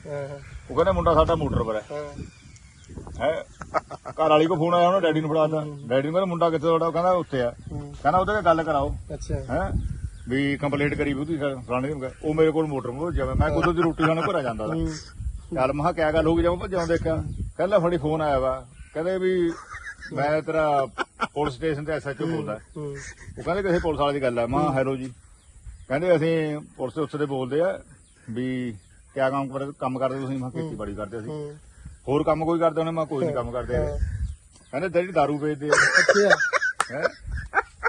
ਉਹ ਕਹਿੰਦਾ ਮੁੰਡਾ ਸਾਡਾ ਮੋਟਰ ਪਰ ਹਾਂ।
ਹੈ?
ਘਰ ਵਾਲੀ ਕੋ ਫੋਨ ਆਇਆ ਉਹਨੇ ਡੈਡੀ ਨੂੰ ਫੜਾਤਾ। ਡੈਡੀ ਨੂੰ ਕਹਿੰਦਾ ਮੁੰਡਾ ਕਿੱਥੇ ਤੁਹਾਡਾ? ਉਹ ਕਹਿੰਦਾ ਉੱਥੇ ਆ। ਕਹਿੰਦਾ ਉਹਦੇ ਨਾਲ ਗੱਲ ਕਰਾਓ।
ਅੱਛਾ।
ਹੈ? ਵੀ ਕੰਪਲੀਟ ਕਰੀ ਵੀ ਉਹਦੀ ਫਲਾਣੇ ਦੀ ਉਹ ਮੇਰੇ ਕੋਲ ਮੋਟਰ ਮੋੜ ਜਾਵੇ। ਮੈਂ ਕੁਦੋਂ ਦੀ ਰੋਟੀ ਖਾਣ ਘਰਾਂ ਜਾਂਦਾ ਚੱਲ ਮਹਾ ਕਿਆ ਗੱਲ ਹੋ ਗਈ? ਜਦੋਂ ਭੱਜਾਂ ਦੇਖਿਆ ਕਹਿੰਦਾ ਫੜੀ ਫੋਨ ਆਇਆ ਵਾ। ਕਹਿੰਦੇ ਵੀ ਮੈਂ ਤੇਰਾ ਪੁਲਿਸ ਸਟੇਸ਼ਨ ਤੇ ਐਸਐਚਓ ਬੋਲਦਾ।
ਹੂੰ,
ਉਹ ਕਹਿੰਦੇ ਕਿਸੇ ਪੁਲਿਸ ਵਾਲੇ ਦੀ ਗੱਲ ਹੈ ਮਾਂ ਹੈਲੋ ਜੀ। ਕਹਿੰਦੇ ਅਸੀਂ ਪੁਲਿਸ ਦੇ ਉੱਥੇ ਦੇ ਬੋਲਦੇ ਆ ਵੀ ਕਿਆ ਕੰਮ ਕਰਦੇ ਕੰਮ ਕਰਦੇ ਤੁਸੀਂ? ਮੈਂ ਖੇਤੀਬਾੜੀ ਕਰਦੇ ਅਸੀਂ।
ਹੂੰ,
ਹੋਰ ਕੰਮ ਕੋਈ ਕਰਦੇ ਉਹਨੇ ਮੈਂ ਕੋਈ ਨਹੀਂ ਕੰਮ ਕਰਦੇ। ਕਹਿੰਦੇ ਜਿਹੜੀ ਦਾਰੂ ਵੇਚਦੇ ਆ।
ਅੱਛਾ।
ਹੈ?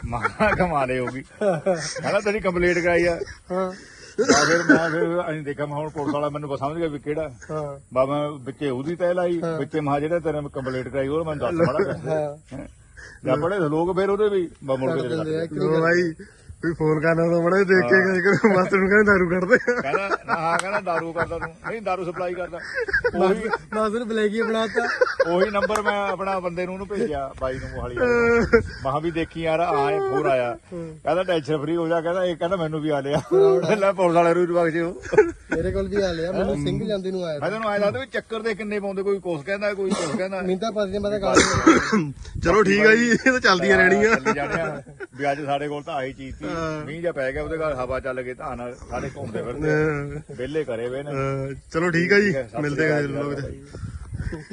ਮਾਂ ਕਮਾਲੇ ਹੋ ਗਈ ਕਹਿੰਦਾ ਤੇਰੀ ਕੰਪਲੀਟ ਕਰਾਈ ਆ।
ਹਾਂ।
ਫਿਰ ਮੈਂ ਫਿਰ ਅਸੀਂ ਦੇਖਿਆ ਮੈਂ ਹੁਣ ਪੁਲਿਸ ਵਾਲਾ ਮੈਨੂੰ ਸਮਝ ਗਿਆ ਵੀ ਕਿਹੜਾ।
ਹਾਂ।
ਬਾ ਮੈਂ ਵਿੱਚੇ ਉਹਦੀ ਤੈ ਲਾਈ ਵਿੱਚੇ ਮਾ ਜਿਹੜਾ ਤੇਰੇ ਕੰਪਲੀਟ ਕਰਾਈ ਉਹ ਮੈਨੂੰ ਦੱਸ ਮਾੜਾ
ਹਾਂ।
ਜਾਂ ਬੜੇ ਲੋਕ ਫਿਰ ਉਹਦੇ ਵੀ। ਮੁੜ ਕੇ
ਕਰ ਦਿੰਦੇ ਆ
ਉਹ ਭਾਈ ਵੀ ਫੋਨ ਕਰਨਾ ਤਾਂ ਬੜਾ ਦੇਖ ਕੇ ਕਦੇ ਕਦੇ ਮਾਸਟਰ ਨੂੰ ਕਹਿੰਦੇ ਦਾਰੂ ਕੱਢਦੇ।
ਕਹਿੰਦਾ ਨਾ ਹਾਂ ਕਹਿੰਦਾ ਦਾਰੂ ਕਰਦਾ ਤੂੰ। ਨਹੀਂ ਦਾਰੂ ਸਪਲਾਈ ਕਰਦਾ। ਉਹੀ
ਨਾਜ਼ਰ ਬਲੈਕੀ ਬਣਾਤਾ।
ਉਹੀ ਨੰਬਰ ਮੈਂ ਆਪਣਾ ਬੰਦੇ ਨੂੰ ਉਹਨੂੰ ਭੇਜਿਆ ਬਾਈ ਨੂੰ ਮੋਹਾਲੀ ਮਹਾ ਵੀ ਦੇਖੀ ਯਾਰ ਆਏ ਫੋਨ ਆਇਆ। ਕਹਿੰਦਾ ਟੈਨਸ਼ਨ ਫਰੀ ਹੋ ਜਾ ਕਹਿੰਦਾ ਇਹ ਕਹਿੰਦਾ ਮੈਨੂੰ ਵੀ ਆ ਲਿਆ। ਲੈ ਪੁਲਿਸ ਵਾਲੇ ਨੂੰ ਰਵਾਗ ਜਿਓ
ਮੇਰੇ ਕੋਲ ਵੀ ਆ ਲਿਆ ਮੈਨੂੰ ਸਿੰਘ ਜਾਂਦੇ ਨੂੰ ਆਇਆ
ਮੈਂ ਤੈਨੂੰ ਆਇਆ ਲੱਗਦਾ ਵੀ ਚੱਕਰ ਦੇ ਕਿੰਨੇ ਪਾਉਂਦੇ ਕੋਈ ਕੁਛ ਕਹਿੰਦਾ ਕੋਈ ਕੁਛ ਕਹਿੰਦਾ।
ਮਿੰਤਾ ਪਾਸ ਮੈਂ ਤਾਂ ਗਾਲ
ਚਲੋ ਠੀਕ ਆ ਜੀ ਇਹ ਤਾਂ ਚੱਲਦੀਆਂ ਰਹਿਣੀਆਂ।
ਵੀ ਅੱਜ ਸਾਡੇ ਕੋਲ ਤਾਂ ਆਹੀ ਚੀਜ਼ ਸੀ। ਮੀਂਹ ਜਿਹਾ ਪੈ ਗਿਆ ਉਹਦੇ ਨਾਲ ਹਵਾ ਚੱਲ ਗਈ ਧਾਨ ਨਾਲ ਸਾਰੇ ਘੁੰਮਦੇ ਫਿਰਦੇ ਵਿਹਲੇ ਕਰੇ ਵੇ ਨੇ।
ਅਹ, ਚਲੋ ਠੀਕ ਆ ਜੀ।
ਹੈ,
ਮਿਲਦੇ
ਸ਼੍ਰੀ
ਹਾਂ